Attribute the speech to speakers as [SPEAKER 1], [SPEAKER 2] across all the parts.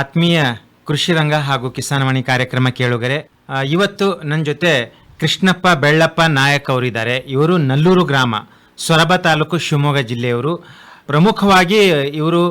[SPEAKER 1] ಆತ್ಮೀಯ ಕೃಷಿ ರಂಗ ಹಾಗೂ ಕಿಸಾನವಾಣಿ ಕಾರ್ಯಕ್ರಮ ಕೇಳುಗರೆ ಇವತ್ತು ನನ್ನ ಜೊತೆ ಕೃಷ್ಣಪ್ಪ ಬೆಳ್ಳಪ್ಪ ನಾಯಕ್ ಅವರಿದ್ದಾರೆ. ಇವರು ನಲ್ಲೂರು ಗ್ರಾಮ, ಸೊರಬ ತಾಲೂಕು ಶಿವಮೊಗ್ಗ ಜಿಲ್ಲೆಯವರು. ಪ್ರಮುಖವಾಗಿ ಇವರು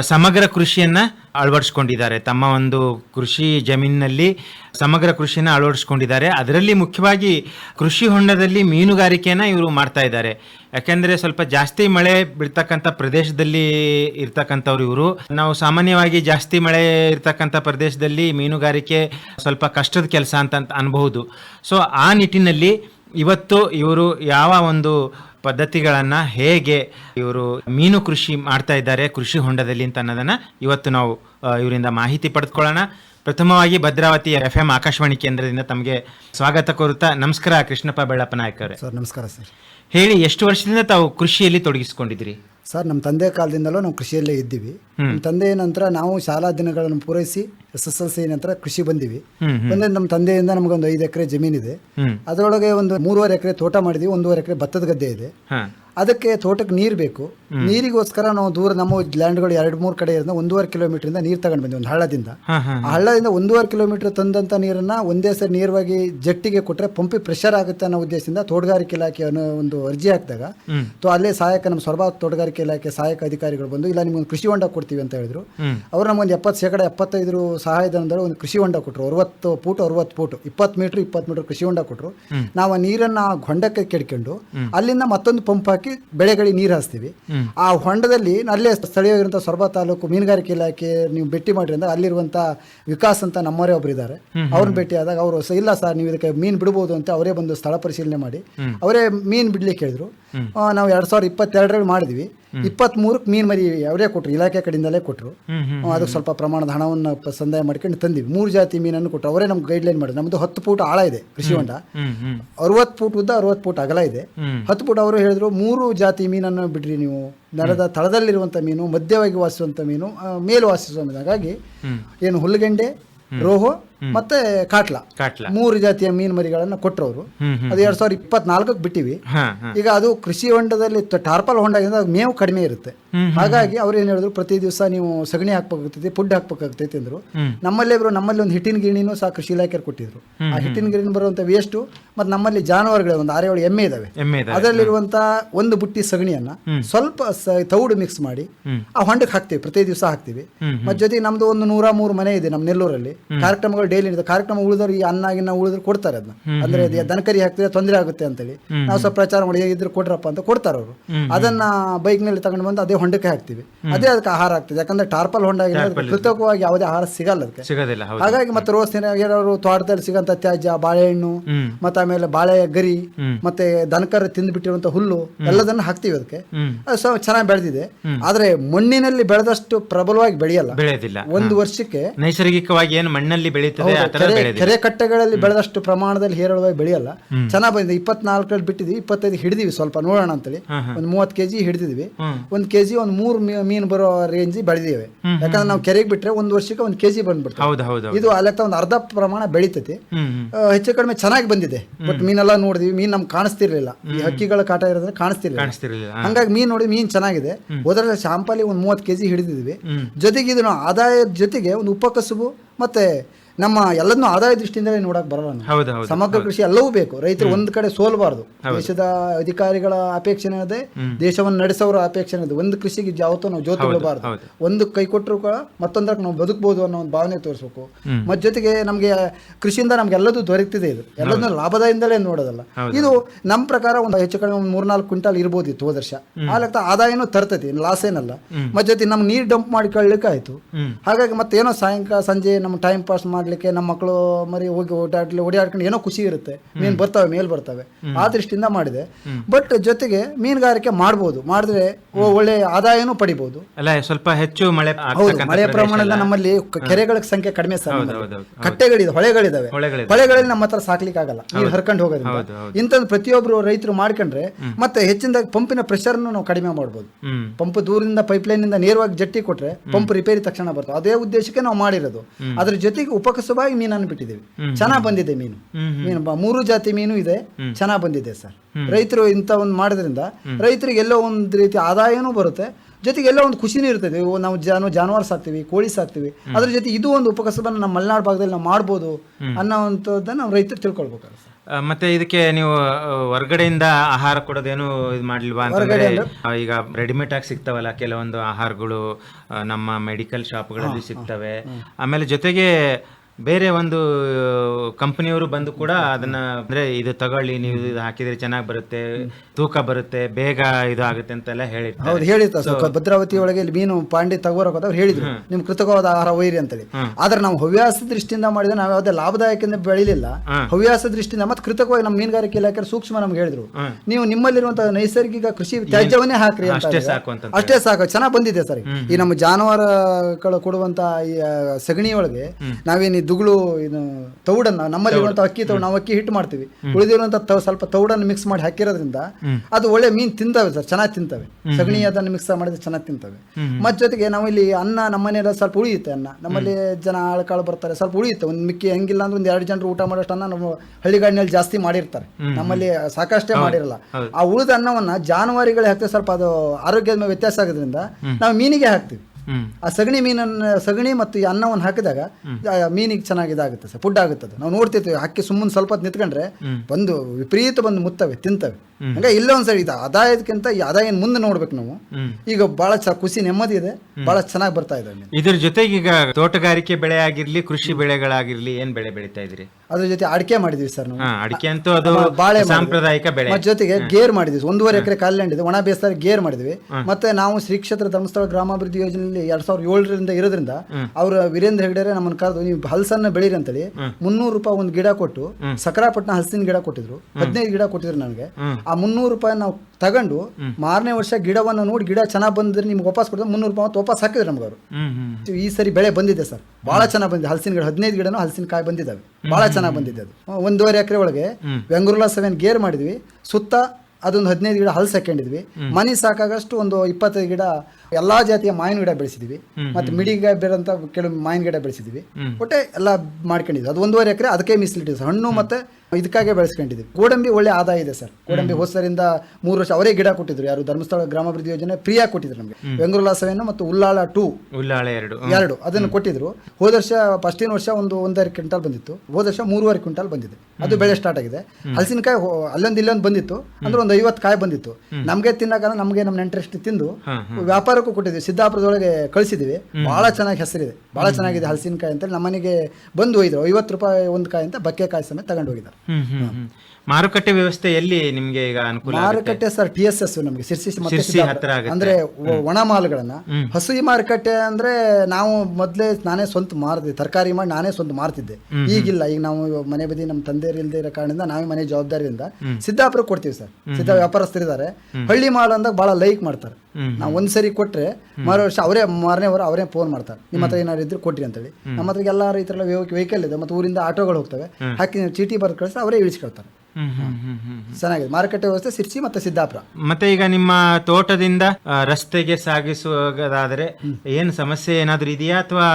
[SPEAKER 1] ಸಮಗ್ರ ಕೃಷಿಯನ್ನ ಅಳವಡಿಸ್ಕೊಂಡಿದ್ದಾರೆ. ತಮ್ಮ ಒಂದು ಕೃಷಿ ಜಮೀನಿನಲ್ಲಿ ಸಮಗ್ರ ಕೃಷಿಯನ್ನ ಅಳವಡಿಸ್ಕೊಂಡಿದ್ದಾರೆ. ಅದರಲ್ಲಿ ಮುಖ್ಯವಾಗಿ ಕೃಷಿ ಹೊಂಡದಲ್ಲಿ ಮೀನುಗಾರಿಕೆಯನ್ನು ಇವರು ಮಾಡ್ತಾ ಇದ್ದಾರೆ. ಯಾಕೆಂದರೆ ಸ್ವಲ್ಪ ಜಾಸ್ತಿ ಮಳೆ ಬಿಡ್ತಕ್ಕಂಥ ಪ್ರದೇಶದಲ್ಲಿ ಇರ್ತಕ್ಕಂಥವ್ರು ಇವರು. ನಾವು ಸಾಮಾನ್ಯವಾಗಿ ಜಾಸ್ತಿ ಮಳೆ ಇರ್ತಕ್ಕಂಥ ಪ್ರದೇಶದಲ್ಲಿ ಮೀನುಗಾರಿಕೆ ಸ್ವಲ್ಪ ಕಷ್ಟದ ಕೆಲಸ ಅಂತ ಅನ್ಬಹುದು. ಸೊ ಆ ನಿಟ್ಟಿನಲ್ಲಿ ಇವತ್ತು ಇವರು ಯಾವ ಒಂದು ಪದ್ಧತಿಗಳನ್ನು ಹೇಗೆ ಇವರು ಮೀನು ಕೃಷಿ ಮಾಡ್ತಾ ಇದ್ದಾರೆ ಕೃಷಿ ಹೊಂಡದಲ್ಲಿ ಅಂತ ಅನ್ನೋದನ್ನು ಇವತ್ತು ನಾವು ಇವರಿಂದ ಮಾಹಿತಿ ಪಡೆದುಕೊಳ್ಳೋಣ. ಪ್ರಥಮವಾಗಿ ಭದ್ರಾವತಿ ಎಫ್ ಎಂ ಆಕಾಶವಾಣಿ ಕೇಂದ್ರದಿಂದ ತಮಗೆ ಸ್ವಾಗತ ಕೋರುತ್ತಾ ನಮಸ್ಕಾರ ಕೃಷ್ಣಪ್ಪ ಬೆಳ್ಳಪ್ಪ ನಾಯಕ್ ಅವರೇ
[SPEAKER 2] ಸರ್ ನಮಸ್ಕಾರ ಸರ್.
[SPEAKER 1] ಹೇಳಿ ಎಷ್ಟು ವರ್ಷದಿಂದ ತಾವು ಕೃಷಿಯಲ್ಲಿ ತೊಡಗಿಸಿಕೊಂಡಿದ್ದೀರಿ?
[SPEAKER 2] ಸರ್ ನಮ್ಮ ತಂದೆ ಕಾಲದಿಂದಲೂ ನಾವು ಕೃಷಿಯಲ್ಲೇ ಇದ್ದೀವಿ. ನಮ್ಮ ತಂದೆ ನಂತರ ನಾವು ಶಾಲಾ ದಿನಗಳನ್ನು ಪೂರೈಸಿ ಎಸ್ ಎಸ್ ಎಲ್ ಸಿ ನಂತರ ಕೃಷಿ ಬಂದಿವಿ.
[SPEAKER 1] ಹ್ಮ್,
[SPEAKER 2] ಬಂದ ನಮ್ಮ ತಂದೆಯಿಂದ ನಮಗೊಂದು ಐದು ಎಕರೆ ಜಮೀನಿದೆ. ಅದರೊಳಗೆ ಒಂದು ಮೂರುವರೆ ಎಕರೆ ತೋಟ ಮಾಡಿದ್ವಿ ಒಂದೂವರೆ ಎಕರೆ ಭತ್ತದ ಗದ್ದೆ ಇದೆ. ಅದಕ್ಕೆ ತೋಟಕ್ಕೆ ನೀರು ಬೇಕು. ನೀರಿಗೋಸ್ಕರ ನಾವು ದೂರ ನಮ್ಮ ಲ್ಯಾಂಡ್ಗಳು ಎರಡು ಮೂರು ಕಡೆ ಇರೋದ್ರಿಂದ ಒಂದೂವರೆ ಕಿಲೋಮೀಟರಿಂದ ನೀರು ತಗೊಂಡು ಬಂದ್ವಿ ಒಂದು ಹಳ್ಳದಿಂದ. ಆ ಹಳ್ಳದಿಂದ ಒಂದೂವರೆ ಕಿಲೋಮೀಟರ್ ತಂದಂಥ ನೀರನ್ನ ಒಂದೇ ಸರಿ ನೇರವಾಗಿ ಜಟ್ಟಿಗೆ ಕೊಟ್ಟರೆ ಪಂಪಿ ಪ್ರೆಷರ್ ಆಗುತ್ತೆ ಅನ್ನೋ ಉದ್ದೇಶದಿಂದ ತೋಟಗಾರಿಕೆ ಇಲಾಖೆ ಅನ್ನೋ ಒಂದು ಅರ್ಜಿ ಹಾಕಿದಾಗ. ತೋ ಅಲ್ಲೇ ಸಹಾಯಕ ನಮ್ಮ ಸ್ವರ್ಭ ತೋಟಗಾರಿಕೆ ಇಲಾಖೆ ಸಹಾಯಕ ಅಧಿಕಾರಿಗಳು ಬಂದು ಇಲ್ಲ ನಿಮಗೊಂದು ಕೃಷಿ ಹೊಂಡ ಕೊಡ್ತೀವಿ ಅಂತ ಹೇಳಿದ್ರು. ಅವರು ನಮಗೊಂದು ಎಪ್ಪತ್ತು ಶೇಕಡ ಎಪ್ಪತ್ತೈದು ಸಹಾಯಧನದಲ್ಲಿ ಒಂದು ಕೃಷಿ ಹೊಂಡ ಕೊಟ್ಟರು ಅರವತ್ತು ಫೂಟ್ ಅರವತ್ತು ಫೂಟ್ ಇಪ್ಪತ್ತು ಮೀಟ್ರ್ ಇಪ್ಪತ್ತು ಮೀಟ್ರ್ ಕೃಷಿ ಹೊಂಡ ಕೊಟ್ಟರು ನಾವು ಆ ನೀರನ್ನು ಆ ಹೊಂಡಕ್ಕೆ ಕೆಡ್ಕೊಂಡು ಅಲ್ಲಿಂದ ಮತ್ತೊಂದು ಪಂಪ್ ಹಾಕಿ ಬೆಳೆಗಳಿಗೆ ನೀರು ಹಾಸ್ತೀವಿ. ಆ ಹೊಂಡದಲ್ಲಿ ಅಲ್ಲೇ ಸ್ಥಳೀಯವಾಗಿರುವಂಥ ಸೊರಬ ತಾಲೂಕು ಮೀನುಗಾರಿಕೆ ಇಲಾಖೆ ನೀವು ಭೇಟಿ ಮಾಡಿರಿ ಅಂದ್ರೆ ಅಲ್ಲಿರುವಂಥ ವಿಕಾಸ್ ಅಂತ ನಮ್ಮವರೇ ಒಬ್ರು ಇದ್ದಾರೆ ಅವ್ರನ್ನ ಭೇಟಿ ಆದಾಗ ಅವರು ಇಲ್ಲ ಸರ್ ನೀವು ಇದಕ್ಕೆ ಮೀನು ಬಿಡ್ಬೋದು ಅಂತ ಅವರೇ ಬಂದು ಸ್ಥಳ ಪರಿಶೀಲನೆ ಮಾಡಿ. ಅವರೇ ಮೀನು ಬಿಡ್ಲಿಕ್ಕೆ ಹೇಳಿದ್ರು. ನಾವು ಎರಡ್ ಸಾವಿರದ ಇಪ್ಪತ್ತೆರಡರಲ್ಲಿ ಮಾಡಿದ್ವಿ. ಇಪ್ಪತ್ತ್ಮೂರಕ್ಕೆ ಮೀನ್ ಮರಿ ಅವರೇ ಕೊಟ್ಟರು ಇಲಾಖೆ ಕಡೆಯಿಂದಲೇ ಕೊಟ್ಟರು ಅದಕ್ಕೆ ಸ್ವಲ್ಪ ಪ್ರಮಾಣದ ಹಣವನ್ನು ಸಂದಾಯ ಮಾಡ್ಕೊಂಡು ತಂದಿವಿ. ಮೂರು ಜಾತಿ ಮೀನನ್ನು ಕೊಟ್ಟರು ಅವರೇ ನಮ್ಗೆ ಗೈಡ್ಲೈನ್ ಮಾಡಿದ್ರು. ನಮ್ಮದು ಹತ್ತು ಫೂಟ್ ಆಳ ಇದೆ ಕೃಷಿ ಹೊಂಡ. ಅರವತ್ತು ಫೂಟ್ ಉದ್ದ ಅರವತ್ತು ಫೂಟ್ ಅಗಲ ಇದೆ. ಹತ್ತು ಫೂಟ್ ಅವರು ಹೇಳಿದ್ರು ಮೂರು ಜಾತಿ ಮೀನನ್ನು ಬಿಡ್ರಿ ನೀವು. ನೆಲದ ತಳದಲ್ಲಿರುವಂಥ ಮೀನು ಮಧ್ಯವಾಗಿ ವಾಸಿಸುವಂತ ಮೀನು ಮೇಲ್ ವಾಸಿಸುವ ಹಾಗಾಗಿ ಏನು ಹುಲ್ಲುಗೆಂಡೆ ರೋಹು ಮತ್ತೆ ಕಾಟ್ಲ. ಮೂರು ಜಾತಿಯ ಮೀನ್ ಮರಿಗಳನ್ನ ಕೊಟ್ಟರು ಅವರು
[SPEAKER 1] ಹ್ಮ್ ಹ್ಮ್
[SPEAKER 2] ಅದು ಎರಡ್ ಸಾವಿರದ ಇಪ್ಪತ್ನಾಲ್ಕಕ್ಕೆ ಬಿಟ್ಟಿವಿ. ಈಗ ಅದು ಕೃಷಿ ಹೊಂಡದಲ್ಲಿ ಟಾರ್ಪಲ್ ಹೊಂಡ ಮೇವು ಕಡಿಮೆ ಇರುತ್ತೆ. ಹಾಗಾಗಿ ಅವ್ರು ಏನು ಹೇಳಿದ್ರು ಪ್ರತಿ ದಿವಸ ನೀವು ಸಗಣಿ ಹಾಕ್ಬೇಕಾಗ್ತೈತಿ ಫುಡ್ ಹಾಕ್ಬೇಕಾಗ್ತೈತಿ ಅಂದ್ರು. ನಮ್ಮಲ್ಲಿ ಬರೋ ನಮ್ಮಲ್ಲಿ ಒಂದು ಹಿಟ್ಟಿನ ಗಿರಣಿನೂ ಸಹ ಕೃಷಿ ಇಲಾಖೆಯವ್ರು ಕೊಟ್ಟಿದ್ರು. ಆ ಹಿಟ್ಟಿನ ಗಿಣಿನ ಬರುವಂತ ವೇಸ್ಟು ಮತ್ತೆ ನಮ್ಮಲ್ಲಿ ಜಾನುವಾರುಗಳ ಒಂದು ಆರೇ ಏಳು ಎಮ್ಮೆ ಇದಾವೆ. ಅದರಲ್ಲಿರುವಂತ ಒಂದು ಬುಟ್ಟಿ ಸಗಣಿಯನ್ನ ಸ್ವಲ್ಪ ತೌಡು ಮಿಕ್ಸ್ ಮಾಡಿ ಆ ಹೊಂಡಕ್ಕೆ ಹಾಕ್ತೀವಿ ಪ್ರತಿ ದಿವಸ ಹಾಕ್ತಿವಿ. ಮತ್ತೆ ಜೊತೆಗೆ ನಮ್ದು ಒಂದು ನೂರ ಮೂರು ಮನೆ ಇದೆ ನಮ್ಮ ನೆಲ್ಲೂರಲ್ಲಿ. ಕಾರ್ಯಕ್ರಮಗಳು ಡೈಲಿ ಇದೆ ಕಾರ್ಯಕ್ರಮ ಉಳಿದವ್ರು ಈ ಅನ್ನ ಗಿನ್ನ ಉಳಿದ್ರು ಕೊಡ್ತಾರೆ ಅದನ್ನ ಅಂದ್ರೆ ಅದು ದನಕರಿ ಹಾಕ್ತಿದ್ರೆ ತೊಂದರೆ ಆಗುತ್ತೆ ಅಂತೇಳಿ. ನಾವು ಸ್ವಲ್ಪ ಪ್ರಚಾರ ಮಾಡಿ ಹೇಗಿದ್ರು ಕೊಡ್ರಪ್ಪ ಅಂತ ಕೊಡ್ತಾರೆ ಅವರು ಅದನ್ನ ಬೈಕ್ನಲ್ಲಿ ತಗೊಂಡು ಬಂದು ಅದೇ ಹೊಂಡಕ್ಕೆ ಹಾಕ್ತಿವಿ. ಅದೇ ಅದಕ್ಕೆ ಆಹಾರ ಆಗ್ತದೆ. ಯಾಕಂದ್ರೆ ಟಾರ್ಪಲ್ ಹೊಂಡ ಕೃತಕವಾಗಿ ಯಾವುದೇ ಆಹಾರ ಸಿಗಲ್ಲ ಅದಕ್ಕೆ.
[SPEAKER 1] ಸಿಗೋದಿಲ್ಲ
[SPEAKER 2] ಹಾಗಾಗಿ ಮತ್ತೆ ರೋಸ್ ಏನಾದ್ರು ತೋಟದಲ್ಲಿ ಸಿಗಂತ ತ್ಯಾಜ್ಯ ಬಾಳೆಹಣ್ಣು. ಮತ್ತೆ ಆಮೇಲೆ ಬಾಳೆ ಗರಿ. ಮತ್ತೆ ದನಕರ ತಿಂದ್ಬಿಟ್ಟಿರುವಂತ ಹುಲ್ಲು ಎಲ್ಲದನ್ನ ಹಾಕ್ತಿವಿ ಅದಕ್ಕೆ. ಚೆನ್ನಾಗಿ ಬೆಳೆದಿದೆ. ಆದ್ರೆ ಮಣ್ಣಿನಲ್ಲಿ ಬೆಳೆದಷ್ಟು ಪ್ರಬಲವಾಗಿ ಬೆಳೆಯಲ್ಲ.
[SPEAKER 1] ಬೆಳೆಯೋದಿಲ್ಲ.
[SPEAKER 2] ಒಂದು ವರ್ಷಕ್ಕೆ
[SPEAKER 1] ನೈಸರ್ಗಿಕವಾಗಿ ಏನು ಮಣ್ಣಲ್ಲಿ ಬೆಳೀತದೆ
[SPEAKER 2] ಕೆರೆ ಕಟ್ಟೆಗಳಲ್ಲಿ ಬೆಳೆದಷ್ಟು ಪ್ರಮಾಣದಲ್ಲಿ ಹೇರಳವಾಗಿ ಬೆಳೆಯಲ್ಲ. ಚೆನ್ನಾಗಿ ಬಂದಿದೆ. ಇಪ್ಪತ್ನಾಲ್ಕರಲ್ಲಿ ಬಿಟ್ಟಿದ್ವಿ ಇಪ್ಪತ್ತೈದು ಹಿಡಿದಿವಿ ಸ್ವಲ್ಪ ನೋಡೋಣ ಅಂತೇಳಿ. ಒಂದು ಮೂವತ್ತು ಕೆಜಿ ಹಿಡಿದಿದ್ವಿ. ಒಂದು ಕೆಜಿ ಒಂದು ಮೂರು ಮೀನು ಬರೋ ರೇಂಜ್ ಬೆಳೆದಿವೆ. ಯಾಕಂದ್ರೆ ನಾವು ಕೆರೆಗೆ ಬಿಟ್ರೆ ಒಂದು ವರ್ಷಕ್ಕೆ ಒಂದು ಕೆಜಿ
[SPEAKER 1] ಹೌದು
[SPEAKER 2] ಇದು ಲೆಕ್ಕ ಒಂದು ಅರ್ಧ ಪ್ರಮಾಣ ಬೆಳೀತೈತಿ. ಹೆಚ್ಚು ಕಡಿಮೆ ಚೆನ್ನಾಗಿ ಬಂದಿದೆ. ಬಟ್ ಮೀನೆಲ್ಲ ನೋಡಿದ್ವಿ ಮೀನ್ ನಮ್ಗೆ ಕಾಣಿಸ್ತಿರ್ಲಿಲ್ಲ. ಈ ಹಕ್ಕಿಗಳ ಕಾಟ ಇರೋದ್ರೆ ಕಾಣಿಸ್ತಿರ್ಲಿಲ್ಲ. ಹಂಗಾಗಿ ಮೀನ್ ನೋಡಿ ಮೀನ್ ಚೆನ್ನಾಗಿದೆ. ಹೋದ್ರೆ ಶಾಂಪಲ್ಲಿ ಒಂದು ಮೂವತ್ತು ಕೆಜಿ ಹಿಡಿದಿದ್ವಿ. ಜೊತೆಗೆ ಇದನ್ನು ಆದಾಯದ ಜೊತೆಗೆ ಒಂದು ಉಪಕಸುಬು ಮತ್ತೆ ನಮ್ಮ ಎಲ್ಲದನ್ನೂ ಆದಾಯ ದೃಷ್ಟಿಯಿಂದಲೇ ನೋಡಕ್ ಬರಲ್ಲ ಸಮಗ್ರ ಕೃಷಿ ಎಲ್ಲವೂ ಬೇಕು. ರೈತರು ಒಂದ್ ಕಡೆ ಸೋಲ್ಬಾರ್ದು. ದೇಶದ ಅಧಿಕಾರಿಗಳ ಅಪೇಕ್ಷೆ ಅದೇ ದೇಶವನ್ನು ನಡೆಸೋರ ಅಪೇಕ್ಷೆ ಇದೆ ಒಂದು ಕೃಷಿಗೆ ಯಾವತ್ತೂ ನಾವು ಜೋತು ಬಿಡಬಾರ್ದು. ಒಂದು ಕೈ ಕೊಟ್ಟರು ಕೂಡ ಮತ್ತೊಂದಕ್ಕೆ ನಾವು ಬದುಕಬಹುದು ಅನ್ನೋ ಒಂದು ಭಾವನೆ ತೋರಿಸಬೇಕು. ಮತ್ ಜೊತೆಗೆ ನಮಗೆ ಕೃಷಿಯಿಂದ ನಮ್ಗೆ ಎಲ್ಲದೂ ದೊರೆತಿದೆ ಇದು. ಎಲ್ಲದನ್ನ ಲಾಭದಾಯಿಂದಲೇ ನೋಡೋದಲ್ಲ. ಇದು ನಮ್ಮ ಪ್ರಕಾರ ಒಂದು ಹೆಚ್ಚು ಕಡಿಮೆ ಒಂದು ಮೂರ್ನಾಲ್ಕು ಕ್ವಿಂಟಾಲ್ ಇರ್ಬೋದಿತ್ತು ಇತ್ತು ವರ್ಷ. ಆ ಲೆಕ್ಕ ಆದಾಯನೂ ತರ್ತೈತಿ ಲಾಸ್ ಏನಲ್ಲ. ಮತ್ ಜೊತೆ ನಮ್ಗೆ ನೀರು ಡಂಪ್ ಮಾಡಿ ಕಳ್ಲಿಕ್ಕೆ ಆಯ್ತು ಹಾಗಾಗಿ ಮತ್ತೇನೋ ಏನೋ ಸಾಯಂಕಾಲ ಸಂಜೆ ನಮ್ಮ ಟೈಮ್ ಪಾಸ್ ಮಾಡ್ಲಿಕ್ಕೆ ನಮ್ಮ ಮಕ್ಕಳು ಮರಿ ಹೋಗಿ ಓಡಾಡ್ಲಿ ಓಡಾಡ್ಕೊಂಡು ಏನೋ ಖುಷಿ ಇರುತ್ತೆ. ಮೀನು ಬರ್ತವೆ ಮೇಲ್ ಬರ್ತವೆ. ಆ ದೃಷ್ಟಿಯಿಂದ ಮಾಡಿದೆ. ಬಟ್ ಜೊತೆಗೆ ಮೀನುಗಾರಿಕೆ ಮಾಡ್ಬೋದು. ಮಾಡಿದ್ರೆ ಒಳ್ಳೆ ಆದಾಯನೂ ಪಡಿಬಹುದು
[SPEAKER 1] ಅಲ್ಲ ಸ್ವಲ್ಪ ಹೆಚ್ಚು ಮಳೆ
[SPEAKER 2] ಹೌದು ಮಳೆ
[SPEAKER 1] ಪ್ರಮಾಣದ
[SPEAKER 2] ನಮ್ಮಲ್ಲಿ ಕೆರೆಗಳ ಸಂಖ್ಯೆ ಕಡಿಮೆ ಸರ್. ಕಟ್ಟೆಗಳಿದೆ ಹೊಳೆಗಳಿದಾವೆ. ಹೊಳೆಗಳಲ್ಲಿ ನಮ್ಮ ಹತ್ರ ಸಾಕ್ಲಿಕ್ಕೆ ಆಗಲ್ಲ. ನೀರು ಹರ್ಕೊಂಡು
[SPEAKER 1] ಹೌದು.
[SPEAKER 2] ಇಂಥದ್ದು ಪ್ರತಿಯೊಬ್ರು ರೈತರು ಮಾಡ್ಕೊಂಡ್ರೆ ಮತ್ತೆ ಹೆಚ್ಚಿನ ಪಂಪಿನ ಪ್ರೆಷರ್ ನಾವು ಕಡಿಮೆ
[SPEAKER 1] ಮಾಡಬಹುದು
[SPEAKER 2] ಪಂಪ್ ದೂರದಿಂದ ಪೈಪ್ ಲೈನ್ ಇಂದ ನೇರವಾಗಿ ಜಟ್ಟಿ ಕೊಟ್ರೆ ಪಂಪ್ ರಿಪೇರಿ ತಕ್ಷಣ ಬರ್ತದೆ. ಅದೇ ಉದ್ದೇಶಕ್ಕೆ ನಾವು ಮಾಡಿರೋದು. ಅದ್ರ ಜೊತೆಗೆ ಉಪಕಸುಬಾಗಿ ಮೀನನ್ನು ಬಿಟ್ಟಿದ್ದೀವಿ. ಚೆನ್ನಾಗಿ ಬಂದಿದೆ ಮೀನು. ಮೀನು ಮೂರು ಜಾತಿ ಮೀನು ಇದೆ ಚೆನ್ನಾಗಿ ಬಂದಿದೆ ಸರ್. ರೈತರು ಇಂಥ ಒಂದು ಮಾಡೋದ್ರಿಂದ ರೈತರಿಗೆ ಎಲ್ಲೋ ಒಂದು ರೀತಿ ಆದಾಯನೂ ಬರುತ್ತೆ. ಜೊತೆಗೆ ಎಲ್ಲ ಒಂದು ಖುಷಿನೂ ಇರ್ತದೆ. ನಾವು ಜಾನು ಜಾನುವಾರು ಸಾಕ್ತಿವಿ ಕೋಳಿ ಸಾಕ್ತಿವಿ. ಅದ್ರ ಜೊತೆ ಇದು ಒಂದು ಉಪಕಸಬನ್ನು ನಮ್ಮ ಮಲೆನಾಡು ಭಾಗದಲ್ಲಿ ನಾವು ಮಾಡ್ಬೋದು ಅನ್ನೋವಂಥದ್ದನ್ನ ನಾವು ರೈತರು ತಿಳ್ಕೊಳ್ಬೇಕಾಗುತ್ತೆ ಸರ್.
[SPEAKER 1] ಮತ್ತೆ ಇದಕ್ಕೆ ನೀವು ಹೊರಗಡೆಯಿಂದ ಆಹಾರ ಕೊಡೋದೇನು ಇದು ಮಾಡ್ಲಿಲ್ವಾ ಅಂತಂದ್ರೆ ಈಗ ರೆಡಿಮೇಡ್ ಆಗಿ ಸಿಗ್ತಾವಲ್ಲ ಕೆಲವೊಂದು ಆಹಾರಗಳು ನಮ್ಮ ಮೆಡಿಕಲ್ ಶಾಪ್ಗಳಲ್ಲಿ ಸಿಗ್ತವೆ. ಆಮೇಲೆ ಜೊತೆಗೆ ಬೇರೆ ಒಂದು ಕಂಪನಿಯವರು ಬಂದು ಕೂಡ ಅದನ್ನ ಅಂದ್ರೆ ಇದು ತಗೊಳ್ಳಿ ನೀವು ಇದು ಹಾಕಿದ್ರೆ ಚೆನ್ನಾಗಿ ಬರುತ್ತೆ ತೂಕ ಬರುತ್ತೆ ಬೇಗ ಇದು ಆಗುತ್ತೆ ಅಂತೆಲ್ಲ ಹೇಳಿರ್ತಾರೆ.
[SPEAKER 2] ಹೇಳಿರ್ತಾರೆ. ಭದ್ರಾವತಿ ಒಳಗೆ ಇಲ್ಲಿ ಮೀನು ಪಾಂಡಿ ತಗೋರಕ್ಕೆ ಅವ್ರು ಹೇಳಿದ್ರು. ನಿಮ್ ಕೃತಕವಾದ ಆಹಾರ ಒಯ್ಯಿರಿ ಅಂತೇಳಿ. ಆದ್ರೆ ನಾವು ಹವ್ಯಾಸ ದೃಷ್ಟಿಯಿಂದ ಮಾಡಿದ್ರೆ ನಾವು ಯಾವ್ದೇ ಲಾಭದಾಯಕದಿಂದ ಬೆಳಿಲಿಲ್ಲ. ಹವ್ಯಾಸ ದೃಷ್ಟಿಯಿಂದ ಮತ್ತೆ ಕೃತಕವಾಗಿ ನಮ್ಮ ಮೀನುಗಾರಿಕೆ ಇಲಾಖೆ ಸೂಕ್ಷ್ಮ ನಮ್ಗೆ ಹೇಳಿದ್ರು. ನೀವು ನಿಮ್ಮಲ್ಲಿರುವಂತಹ ನೈಸರ್ಗಿಕ ಕೃಷಿ ತ್ಯಾಜ್ಯವನ್ನೇ ಹಾಕ್ರಿ
[SPEAKER 1] ಅಷ್ಟೇ ಸಾಕು ಅಂತ
[SPEAKER 2] ಅಷ್ಟೇ ಸಾಕು. ಚೆನ್ನಾಗಿ ಬಂದಿದೆ ಸರ್. ಈ ನಮ್ಮ ಜಾನುವಾರುಗಳು ಕೊಡುವಂತ ಈ ಸಗಣಿ ಒಳಗೆ ನಾವೇನು ದುಗುಳು ಇದು ತೌಡನ್ನ ನಮ್ಮಲ್ಲಿರುವಂತ ಅಕ್ಕಿ ತೌಡು ನಾವು ಅಕ್ಕಿ ಹಿಟ್ಟು ಮಾಡ್ತೀವಿ. ಉಳಿದಿರುವಂತ ಸ್ವಲ್ಪ ತೌಡನ್ನು ಮಿಕ್ಸ್ ಮಾಡಿ ಹಾಕಿರೋದ್ರಿಂದ ಅದು ಒಳ್ಳೆ ಮೀನ್ ತಿಂತವೆ ಸರ್ ಚೆನ್ನಾಗಿ ತಿಂತವೆ. ಸಗಣಿ ಅದನ್ನು ಮಿಕ್ಸ್ ಮಾಡಿದ್ರೆ ಚೆನ್ನಾಗಿ ತಿಂತವೆ. ಮತ್ತ ಜೊತೆಗೆ ನಾವು ಇಲ್ಲಿ ಅನ್ನ ನಮ್ಮನೆಲ್ಲ ಸ್ವಲ್ಪ ಉಳಿಯುತ್ತೆ ಅನ್ನ. ನಮ್ಮಲ್ಲಿ ಜನ ಆಳ್ಕಾಳು ಬರ್ತಾರೆ ಸ್ವಲ್ಪ ಉಳಿಯುತ್ತೆ. ಒಂದು ಮಿಕ್ಕಿ ಹೆಂಗಿಲ್ಲ ಅಂದ್ರೆ ಒಂದ್ ಎರಡು ಜನರು ಊಟ ಮಾಡೋಷ್ಟು ಅನ್ನ ನಮ್ಮ ಹಳ್ಳಿಗಾಡಿನಲ್ಲಿ ಜಾಸ್ತಿ ಮಾಡಿರ್ತಾರೆ. ನಮ್ಮಲ್ಲಿ ಸಾಕಷ್ಟೇ ಮಾಡಿರಲ್ಲ. ಆ ಉಳಿದ ಅನ್ನವನ್ನ ಜಾನುವಾರುಗಳಿಗೆ ಹಾಕ್ತೇವೆ ಸ್ವಲ್ಪ ಅದು ಆರೋಗ್ಯದ ಮೇಲೆ ವ್ಯತ್ಯಾಸ ಆಗೋದ್ರಿಂದ ನಾವು ಮೀನಿಗೆ ಹಾಕ್ತೀವಿ. ಆ ಸಗಣಿ ಮೀನನ್ನು ಸಗಣಿ ಮತ್ತು ಈ ಅನ್ನವನ್ನು ಹಾಕಿದಾಗ ಆ ಮೀನಿಗೆ ಚೆನ್ನಾಗಿ ಇದಾಗುತ್ತೆ ಸರ್ ಫುಡ್ ಆಗುತ್ತೆ ಅದು. ನಾವು ನೋಡ್ತಿರ್ತೀವಿ ಹಕ್ಕಿ ಸುಮ್ಮನೆ ಸ್ವಲ್ಪ ಹೊತ್ತು ನಿಂತ್ಕೊಂಡ್ರೆ ಬಂದು ವಿಪರೀತ ಬಂದು ಮುತ್ತವೆ ತಿಂತವೆ. ಹಂಗ ಇಲ್ಲ ಒಂದ್ಸರಿ ಇದು ಆದಾಯಕ್ಕಿಂತ ಆದಾಯ ಮುಂದೆ ನೋಡ್ಬೇಕು ನಾವು. ಈಗ ಬಹಳ ಖುಷಿ ನೆಮ್ಮದಿ ಇದೆ. ಬಹಳ ಚೆನ್ನಾಗಿ ಬರ್ತಾ ಇದೆ
[SPEAKER 1] ಇದ್ರ ಜೊತೆಗೆ ಈಗ ತೋಟಗಾರಿಕೆ ಬೆಳೆ ಆಗಿರ್ಲಿ ಕೃಷಿ ಬೆಳೆಗಳಾಗಿರ್ಲಿ ಏನ್ ಬೆಳೆ ಬೆಳಿತಾ ಇದ್ರಿ
[SPEAKER 2] ಅದ್ರ ಜೊತೆ ಅಡಿಕೆ ಮಾಡಿದ್ವಿ ಸರ್ ನಾವು.
[SPEAKER 1] ಅಡಿಕೆ ಅಂತೂ ಅದು
[SPEAKER 2] ಬಾಳೆ
[SPEAKER 1] ಸಾಂಪ್ರದಾಯಿಕ ಬೆಳೆ.
[SPEAKER 2] ಜೊತೆಗೆ ಗೇರ್ ಮಾಡಿದ್ವಿ. ಒಂದೂವರೆ ಎಕರೆ ಕಾಲ್ಯಾಂಡ್ ಇದೆ. ಒಣ ಬೇಸಾಯ ಗೇರ್ ಮಾಡಿದ್ವಿ. ಮತ್ತೆ ನಾವು ಶ್ರೀ ಕ್ಷೇತ್ರ ಧರ್ಮಸ್ಥಳ ಗ್ರಾಮಾಭಿವೃದ್ಧಿ ಯೋಜನೆಯಲ್ಲಿ ಎರಡ್ ಸಾವಿರದ ಏಳರಿಂದ ಇರೋದ್ರಿಂದ ಅವ್ರ ವೀರೇಂದ್ರ ಹೆಗಡೆರೆ ನಮ್ಮನ್ನ ಕರೆದು ನೀವು ಹಲಸನ್ನ ಬೆಳೀರಿ ಅಂತೇಳಿ ಮುನ್ನೂರು ರೂಪಾಯಿ ಒಂದು ಗಿಡ ಕೊಟ್ಟು ಸಕರಾಪಟ್ಟಣ ಹಲಸಿನ ಗಿಡ ಕೊಟ್ಟಿದ್ರು. ಹದಿನೈದು ಗಿಡ ಕೊಟ್ಟಿದ್ರು ನನಗೆ. ಆ ಮುನ್ನೂರು ರೂಪಾಯಿ ನಾವು ತಗೊಂಡು ಮಾರನೇ ವರ್ಷ ಗಿಡವನ್ನು ನೋಡಿ ಗಿಡ ಚೆನ್ನಾಗಿ ಬಂದ್ರೆ ನಿಮ್ಗೆ ವಾಪಸ್ ಕೊಡ್ತಾರೆ. ಮುನ್ನೂರು ರೂಪಾಯಿ ವಾಪಸ್ ಹಾಕಿದ್ರು ನಮ್ಗೆ ಅವರು. ಈ ಸರಿ ಬೆಳೆ ಬಂದಿದೆ ಸರ್. ಬಹಳ ಚೆನ್ನಾಗಿ ಬಂದಿದೆ. ಹಲಸಿನ ಗಿಡ ಹದಿನೈದು ಗಿಡನೂ ಹಲಸಿನಕಾಯಿ ಬಂದಿದ್ದಾವೆ. ಬಹಳ ಚೆನ್ನಾಗಿ ಬಂದಿದೆ ಅದು. ಒಂದೂವರೆ ಎಕರೆ ಒಳಗೆ ಬೆಂಗಳೂರ ಸೆವೆನ್ ಗೇರ್ ಮಾಡಿದ್ವಿ. ಸುತ್ತ ಅದೊಂದು ಹದಿನೈದು ಗಿಡ ಹಲಸು ಹಾಕೊಂಡಿದ್ವಿ ಮನೆ ಸಾಕಾಗಷ್ಟು ಒಂದು ಇಪ್ಪತ್ತೈದು ಗಿಡ ಎಲ್ಲಾ ಜಾತಿಯ ಮಾವಿನ ಗಿಡ ಬೆಳೆಸಿದ್ವಿ. ಮತ್ತೆ ಮಿಡಿಗಾಯಿ ಬೇರಂತ ಕೆಲವು ಮಾವಿನ ಗಿಡ ಬೆಳೆಸಿದ್ವಿ. ಒಟ್ಟೆ ಎಲ್ಲ ಮಾಡ್ಕೊಂಡಿದ್ವಿ. ಅದು ಒಂದೂವರೆ ಎಕರೆ ಅದಕ್ಕೆ ಮೀಸಲಿಟ್ಟಿದ್ವಿ ಹಣ್ಣು ಮತ್ತೆ ಇದಕ್ಕಾಗೆ ಬೆಳೆಸ್ಕೊಂಡಿದ್ವಿ ಗೋಡಂಬಿ ಒಳ್ಳೆ ಆದಾಯ ಇದೆ ಸರ್. ಗೋಡಂಬಿ ಹೋಸರಿಂದ ಮೂರು ವರ್ಷ ಅವರೇ ಗಿಡ ಕೊಟ್ಟಿದ್ರು. ಯಾರು ಧರ್ಮಸ್ಥಳ ಗ್ರಾಮಾಭಿವೃದ್ಧಿ ಯೋಜನೆ ಫ್ರೀಯಾಗಿ ಕೊಟ್ಟಿದ್ರು ನಮಗೆ. ಬೆಂಗಳೂರು ಸೆವೆನ್ ಮತ್ತು ಉಲ್ಲಾಳ ಟೂ.
[SPEAKER 1] ಉಳ್ಳಾಳ ಎರಡು.
[SPEAKER 2] ಎರಡು. ಅದನ್ನು ಕೊಟ್ಟಿದ್ರು. ಹೋದ ವರ್ಷ ಫಸ್ಟಿನ ವರ್ಷ ಒಂದು ಒಂದೂವರೆ ಕ್ವಿಂಟಾಲ್ ಬಂದಿತ್ತು. ಹೋದ ವರ್ಷ ಮೂರುವರೆ ಕ್ವಿಂಟಾಲ್ ಬಂದಿದೆ. ಅದು ಬೆಳೆ ಸ್ಟಾರ್ಟ್ ಆಗಿದೆ. ಹಲಸಿನಕಾಯಿ ಅಲ್ಲೊಂದು ಇಲ್ಲೊಂದು ಬಂದಿತ್ತು. ಅಂದ್ರೆ ಒಂದು ಐವತ್ತು ಕಾಯಿ ಬಂದಿತ್ತು. ನಮಗೆ ತಿನ್ನಕ ನಮಗೆ ನಮ್ಮ ನೆಂಟರಷ್ಟು ತಿಂದು ವ್ಯಾಪಾರಕ್ಕೂ ಕೊಟ್ಟಿದ್ವಿ ಸಿದ್ದಾಪುರದೊಳಗೆ ಕಳಿಸಿದ್ವಿ ಬಹಳ ಚೆನ್ನಾಗಿ ಹೆಸರಿದೆ. ಬಹಳ ಚೆನ್ನಾಗಿದೆ ಹಲಸಿನಕಾಯಿ ಅಂತೇಳಿ ನಮ್ಮನೆಗೆ ಬಂದು ಒಯ್ದ್ರು. ಐವತ್ತು ರೂಪಾಯಿ ಒಂದು ಕಾಯಿ ಅಂತ ಬಕ್ಕೆ ಕಾಯಿ ಸಮೇತ ತಗೊಂಡು ಹೋಗಿದ್ದಾರೆ.
[SPEAKER 1] ಹ್ಮ್ ಹ್ಮ್ ಹ್ಮ್ ಮಾರುಕಟ್ಟೆ ವ್ಯವಸ್ಥೆ ಎಲ್ಲಿ ನಿಮ್ಗೆ ಈಗ ಅನುಕೂಲ
[SPEAKER 2] ಮಾರುಕಟ್ಟೆ ಸರ್ ಟಿ ಎಸ್ ಎಸ್ ನಮಗೆ ಸಿರ್ಸಿ ಮತ್ತೆ ಸಿದ್ದಾಪುರ.
[SPEAKER 1] ಹತ್ರ ಆಗುತ್ತೆ.
[SPEAKER 2] ಅಂದ್ರೆ ಒ- ಒಣ ಮಾಲ್ಗಳನ್ನ ಹಸಿ ಮಾರುಕಟ್ಟೆ ಅಂದ್ರೆ ನಾವು ಮೊದ್ಲೇ ನಾನೇ ಸ್ವಂತ ಮಾರ್ತಿದ್ದೆ ತರಕಾರಿ ಮಾಡಿ ನಾನೇ ಸ್ವಂತ ಮಾರ್ತಿದ್ದೆ. ಈಗಿಲ್ಲ ಈಗ ನಾವು ಇವಾಗ ಮನೆ ಬದಿ ನಮ್ಮ ತಂದೆಯರು ಇಲ್ಲದೆ ಇರೋ ಕಾರಣದಿಂದ ನಾವೇ ಮನೆ ಜವಾಬ್ದಾರಿಯಿಂದ ಸಿದ್ದಾಪುರ ಕೊಡ್ತೀವಿ ಸರ್. ಸಿದ್ಧ ವ್ಯಾಪಾರಸ್ಥರಿದ್ದಾರೆ. ಹಳ್ಳಿ ಮಾಲ್ ಅಂದಾಗ ಬಹಳ ಲೈಕ್ ಮಾಡ್ತಾರೆ. ನಾವು ಒಂದ್ಸರಿ ಕೊಟ್ರೆ ಮರು ವರ್ಷ ಅವರೇ ಮಾರನೇ ವಾರ ಅವರೇ ಫೋನ್ ಮಾಡ್ತಾರೆ. ನಿಮ್ಮ ಹತ್ರ ಏನಾದ್ರು ಇದ್ರೆ ಕೊಟ್ರಿ ಅಂತೇಳಿ. ನಮ್ಮ ಹತ್ರ ಎಲ್ಲ ರೈತರ ವೆಹಿಕಲ್ ಇದೆ. ಮತ್ತೆ ಊರಿಂದ ಆಟೋಗಳು ಹೋಗ್ತವೆ. ಹಾಕಿ ಚೀಟಿ ಬರ್ದು ಕಳಿಸ್ತಾರೆ ಅವರೇ ಇಳಿಸ್ಕೊಳ್ತಾರೆ. ಚೆನ್ನಾಗಿದೆ. ಮಾರುಕಟ್ಟೆ ವ್ಯವಸ್ಥೆ ಸಿರ್ಸಿ ಮತ್ತೆ ಸಿದ್ದಾಪುರ.
[SPEAKER 1] ಮತ್ತೆ ಈಗ ನಿಮ್ಮ ತೋಟದಿಂದ ಆ, ರಸ್ತೆಗೆ ಸಾಗಿಸುವುದಾದ್ರೆ ಏನ್ ಸಮಸ್ಯೆ ಏನಾದ್ರೂ ಇದೆಯಾ ಅಥವಾ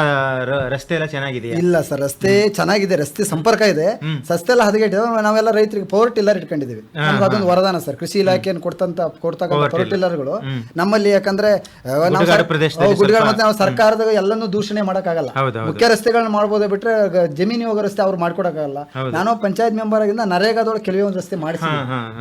[SPEAKER 1] ರಸ್ತೆ ಎಲ್ಲ ಚೆನ್ನಾಗಿದೆಯಾ?
[SPEAKER 2] ಇಲ್ಲ ಸರ್ ರಸ್ತೆ ಚೆನ್ನಾಗಿದೆ ರಸ್ತೆ ಸಂಪರ್ಕ ಇದೆ. ರಸ್ತೆ ಎಲ್ಲ ಹದಗೆಟ್ಟಿದೆ. ನಾವೆಲ್ಲ ರೈತರಿಗೆ ಪವರ್ ಟಿಲ್ಲರ್ ಇಟ್ಕೊಂಡಿದ್ದೀವಿ. ನಮ್ಗೆ ಅದೊಂದು ವರದಾನ ಸರ್. ಕೃಷಿ ಇಲಾಖೆಯನ್ನು ಕೊಡ್ತಂತ ಕೊಡ್ತಕ್ಕಂಥ ಪವರ್ ಟಿಲ್ಲರ್ಗಳು. ನಮ್ಮಲ್ಲಿ ಯಾಕಂದ್ರೆ ಆ, ನಾವು
[SPEAKER 1] ಗುಡ್ಡಗಾಡು
[SPEAKER 2] ಸರ್-
[SPEAKER 1] ಪ್ರದೇಶದಲ್ಲಿ
[SPEAKER 2] ಹೌದು, ಗುಡ್ಡಗಾಡು ಮತ್ತೆ ನಾವು ಸರ್ಕಾರದ ಎಲ್ಲನೂ ದೂಷಣೆ ಮಾಡೋಕ್ಕಾಗಲ್ಲ.
[SPEAKER 1] ಹೌದು.
[SPEAKER 2] ಮುಖ್ಯ ರಸ್ತೆಗಳನ್ನ ಮಾಡ್ಬೋದೇ ಬಿಟ್ರೆ ಜಮೀನಿ ಜಮೀನು ಹೋಗೋ ರಸ್ತೆ ಅವ್ರು ಮಾಡ್ಕೊಡಕ್ಕಾಗಲ್ಲ. ನಾನು ಪಂಚಾಯತ್ ಮೆಂಬರ್ ಆಗಿಂದ ನರೇಗಾದೊಳಗೆ ಕೆಲವೊಂದು ರಸ್ತೆ
[SPEAKER 1] ಮಾಡಿಸಿ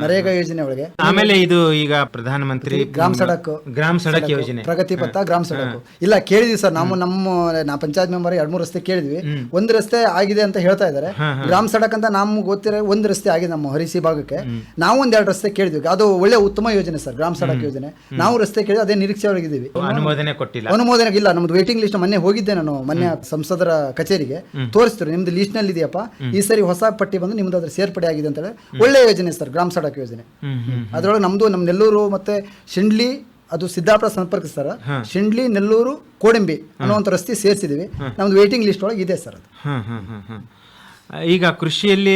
[SPEAKER 2] ನರೇಗಾ ಯೋಜನೆ ಒಳಗೆ.
[SPEAKER 1] ಆಮೇಲೆ ಇದು ಈಗ ಪ್ರಧಾನಮಂತ್ರಿ
[SPEAKER 2] ಗ್ರಾಮ ಸಡಕ್.
[SPEAKER 1] ಗ್ರಾಮ ಸಡಕ್ ಯೋಜನೆ.
[SPEAKER 2] ಪ್ರಗತಿ ಪಥ ಗ್ರಾಮ ಸಡಕ್. ಇಲ್ಲ ಕೇಳಿದ್ವಿ ಸರ್ ನಾವು ನಮ್ಮ ನಾ ಪಂಚಾಯತ್ ಮೆಂಬರ್ ಎರಡ್ ಮೂರು ರಸ್ತೆ ಕೇಳಿದ್ವಿ. ಒಂದ್ ರಸ್ತೆ ಆಗಿದೆ ಅಂತ ಹೇಳ್ತಾ ಇದಾರೆ. ಗ್ರಾಮ ಸಡಕ್ ಅಂತ ನಮ್ಗೆ ಗೊತ್ತಿರೋ ಒಂದು ರಸ್ತೆ ಆಗಿದೆ ನಮ್ಮ ಹರಿಸಿ ಭಾಗಕ್ಕೆ. ನಾವು ಒಂದ್ ಎರಡು ರಸ್ತೆ ಕೇಳಿದ್ವಿ. ಅದು ಒಳ್ಳೆ ಉತ್ತಮ ಯೋಜನೆ ಸರ್ ಗ್ರಾಮ ಸಡಕ್ ಯೋಜನೆ. ನಾವು ರಸ್ತೆ ಕೇಳಿದ್ವಿ ಅದೇ ನಿರೀಕ್ಷೆ ಒಳಗಿದ್ದೀವಿ
[SPEAKER 1] ಅನುಮೋದನೆ ಕೊಟ್ಟಿಲ್ಲ.
[SPEAKER 2] ಅನುಮೋದನೆ ಇಲ್ಲ ನಮ್ದು ವೇಟಿಂಗ್ ಲಿಸ್ಟ್ ಮೊನ್ನೆ ಹೋಗಿದ್ದೆ ನಾನು ಮೊನ್ನೆ ಸಂಸದರ ಕಚೇರಿಗೆ. ತೋರಿಸ್ತಾರೆ ನಿಮ್ದು ಲಿಸ್ಟ್ನಲ್ಲಿ ಇದೆಯಪ್ಪ ಈ ಸರಿ ಹೊಸ ಪಟ್ಟಿ ಬಂದು ನಿಮ್ದು ಅದ್ರ ಸೇರ್ಪಡೆ ಆಗಿದೆ ಅಂತ ಹೇಳಿ ಒಳ್ಳೆ ಯೋಜನೆ ಸರ್ ಗ್ರಾಮ ಸಡಕ್ ಯೋಜನೆ. ಅದರೊಳಗೆ ನಮ್ದು ನಮ್ಮ ನೆಲ್ಲೂರು ಮತ್ತೆ ಶಿಂಡ್ಲಿ ಅದು ಸಿದ್ದಾಪುರ ಸಂಪರ್ಕಿಸ್ತಾರ ಶಿಂಡ್ಲಿ ನೆಲ್ಲೂರು ಕೋಡಂಬಿ ಅನ್ನುವಂಥ ರಸ್ತೆ ಸೇರಿಸಿದೀವಿ. ನಮ್ದು ವೇಟಿಂಗ್ ಲಿಸ್ಟ್ ಒಳಗೆ ಇದೆ ಸರ್ ಅದು.
[SPEAKER 1] ಹ್ಮ್ ಹ್ಮ್ ಹ್ಮ್ ಹ್ಮ್ ಈಗ ಕೃಷಿಯಲ್ಲಿ